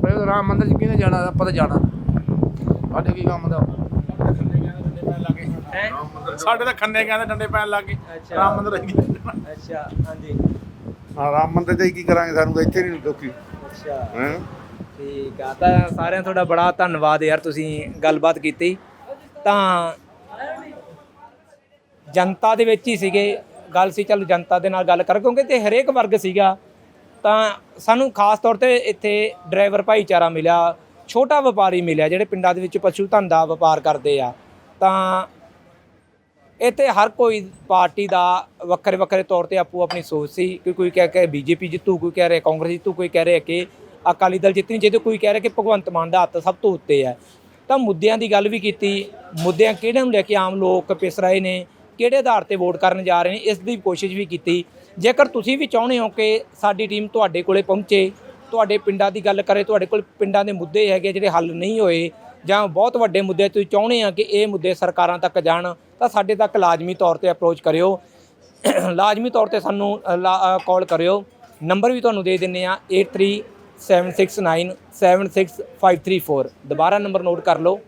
Speaker 7: ਬਈ ਉਹ ਰਾਮ ਮੰਦਿਰ ਚ ਕਿਹਨੇ ਜਾਣਾ ਆਪਾਂ ਤਾਂ ਜਾਣਾ। ਸਾਡੇ ਕੀ ਕੰਮ ਦਾ?
Speaker 1: ਹੈ?
Speaker 7: ਸਾਡੇ ਤਾਂ ਖੰਨੇ ਕਹਿੰਦੇ ਡੰਡੇ ਪੈਣ ਲੱਗ ਗਏ। ਰਾਮ ਮੰਦਿਰ ਰਹੀ
Speaker 1: ਅੱਛਾ ਹਾਂਜੀ।
Speaker 5: ਹਾਂ ਰਾਮ ਮੰਦਿਰ ਤੇ ਕੀ ਕਰਾਂਗੇ ਸਾਨੂੰ ਤਾਂ ਇੱਥੇ ਨਹੀਂ ਦੁੱਖੀ
Speaker 1: ਅੱਛਾ।
Speaker 5: ਹੈ?
Speaker 1: ਠੀਕ ਆ ਤਾਂ ਸਾਰਿਆਂ ਤੁਹਾਡਾ ਬੜਾ ਧੰਨਵਾਦ ਯਾਰ ਤੁਸੀਂ ਗੱਲਬਾਤ ਕੀਤੀ। ਤਾਂ ਜਨਤਾ ਦੇ ਵਿੱਚ ਹੀ ਸੀਗੇ। ਗੱਲ ਸੀ ਚਲ ਜਨਤਾ ਦੇ ਨਾਲ ਗੱਲ ਕਰ ਕਿਉਂਕਿ ਤੇ ਹਰੇਕ ਵਰਗ ਸੀਗਾ। ਤਾਂ ਸਾਨੂੰ ਖਾਸ ਤੌਰ ਤੇ ਇੱਥੇ ਡਰਾਈਵਰ ਭਾਈਚਾਰਾ ਮਿਲਿਆ ਛੋਟਾ ਵਪਾਰੀ ਮਿਲਿਆ ਜਿਹੜੇ ਪਿੰਡਾਂ ਦੇ ਵਿੱਚ ਪਸ਼ੂ ਧਨ ਦਾ ਵਪਾਰ ਕਰਦੇ ਆ। ਤਾਂ ਇੱਥੇ ਹਰ ਕੋਈ ਪਾਰਟੀ ਦਾ ਵੱਖਰੇ ਵੱਖਰੇ ਤੌਰ ਤੇ ਆਪੋ ਆਪਣੀ ਸੋਚ ਸੀ ਕਿ ਕੋਈ ਕਹਿ ਕੇ ਬੀਜੇਪੀ ਜਿੱਤੂ, ਕੋਈ ਕਹਿ ਰਿਹਾ ਕਾਂਗਰਸ ਜਿੱਤੂ, ਕੋਈ ਕਹਿ ਰਿਹਾ ਕਿ ਅਕਾਲੀ ਦਲ ਜਿੱਤਣੀ ਚਾਹੀਦੀ ਕੋਈ ਕਹਿ ਰਿਹਾ ਕਿ ਭਗਵੰਤ ਮਾਨ ਦਾ ਹੱਥ ਸਭ ਤੋਂ ਉੱਤੇ ਹੈ। ਤਾਂ ਮੁੱਦਿਆਂ ਦੀ ਗੱਲ ਵੀ ਕੀਤੀ, ਮੁੱਦਿਆਂ ਕਿਹੜੇ ਨੂੰ ਲੈ ਕੇ ਆਮ ਲੋਕ ਪਿਸ ਰਹੇ ਨੇ, ਕਿਹੜੇ ਆਧਾਰ ਤੇ ਵੋਟ ਕਰਨ ਜਾ ਰਹੇ ਨੇ, ਇਸ ਦੀ ਕੋਸ਼ਿਸ਼ ਵੀ ਕੀਤੀ। ਜੇਕਰ ਤੁਸੀਂ ਵੀ ਚਾਹੁੰਦੇ ਹੋ ਕਿ ਸਾਡੀ ਟੀਮ ਤੁਹਾਡੇ ਕੋਲੇ ਪਹੁੰਚੇ, ਤੁਹਾਡੇ ਪਿੰਡਾਂ ਦੀ ਗੱਲ ਕਰੇ, ਤੁਹਾਡੇ ਕੋਲ ਪਿੰਡਾਂ ਦੇ ਮੁੱਦੇ ਹੈਗੇ ਜਿਹੜੇ ਹੱਲ ਨਹੀਂ ਹੋਏ ਜਾਂ ਬਹੁਤ ਵੱਡੇ ਮੁੱਦੇ ਤੁਸੀਂ ਚਾਹੁੰਦੇ ਆ ਕਿ ਇਹ ਮੁੱਦੇ ਸਰਕਾਰਾਂ ਤੱਕ ਜਾਣ, ਤਾਂ ਸਾਡੇ ਤੱਕ ਲਾਜ਼ਮੀ ਤੌਰ ਤੇ ਅਪਰੋਚ ਕਰਿਓ। ਲਾਜ਼ਮੀ ਤੌਰ ਤੇ ਸਾਨੂੰ ਕਾਲ ਕਰਿਓ। ਨੰਬਰ ਵੀ ਤੁਹਾਨੂੰ ਦੇ ਦਿੰਨੇ ਆ 8376976534 ਦੁਬਾਰਾ ਨੰਬਰ ਨੋਟ ਕਰ ਲਓ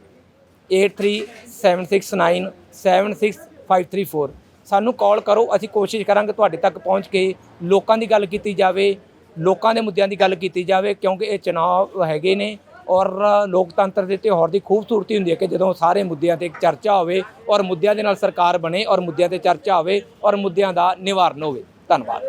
Speaker 1: 8376976534 ਸਾਨੂੰ ਕਾਲ ਕਰੋ, ਅਸੀਂ ਕੋਸ਼ਿਸ਼ ਕਰਾਂਗੇ ਤੁਹਾਡੇ ਤੱਕ ਪਹੁੰਚ ਕੇ ਲੋਕਾਂ ਦੀ ਗੱਲ ਕੀਤੀ ਜਾਵੇ, ਲੋਕਾਂ ਦੇ ਮੁੱਦਿਆਂ ਦੀ ਗੱਲ ਕੀਤੀ ਜਾਵੇ, ਕਿਉਂਕਿ ਇਹ ਚੁਣਾਵ ਹੈਗੇ ਨੇ। ਔਰ ਲੋਕਤੰਤਰ ਦੇ ਤਿਉਹਾਰ ਦੀ ਖੂਬਸੂਰਤੀ ਹੁੰਦੀ ਹੈ ਕਿ ਜਦੋਂ ਸਾਰੇ ਮੁੱਦਿਆਂ ਤੇ ਚਰਚਾ ਹੋਵੇ ਔਰ ਮੁੱਦਿਆਂ ਦੇ ਨਾਲ ਸਰਕਾਰ ਬਣੇ ਔਰ ਮੁੱਦਿਆਂ ਤੇ ਚਰਚਾ ਹੋਵੇ ਔਰ ਮੁੱਦਿਆਂ ਦਾ ਨਿਵਾਰਨ ਹੋਵੇ। ਧੰਨਵਾਦ।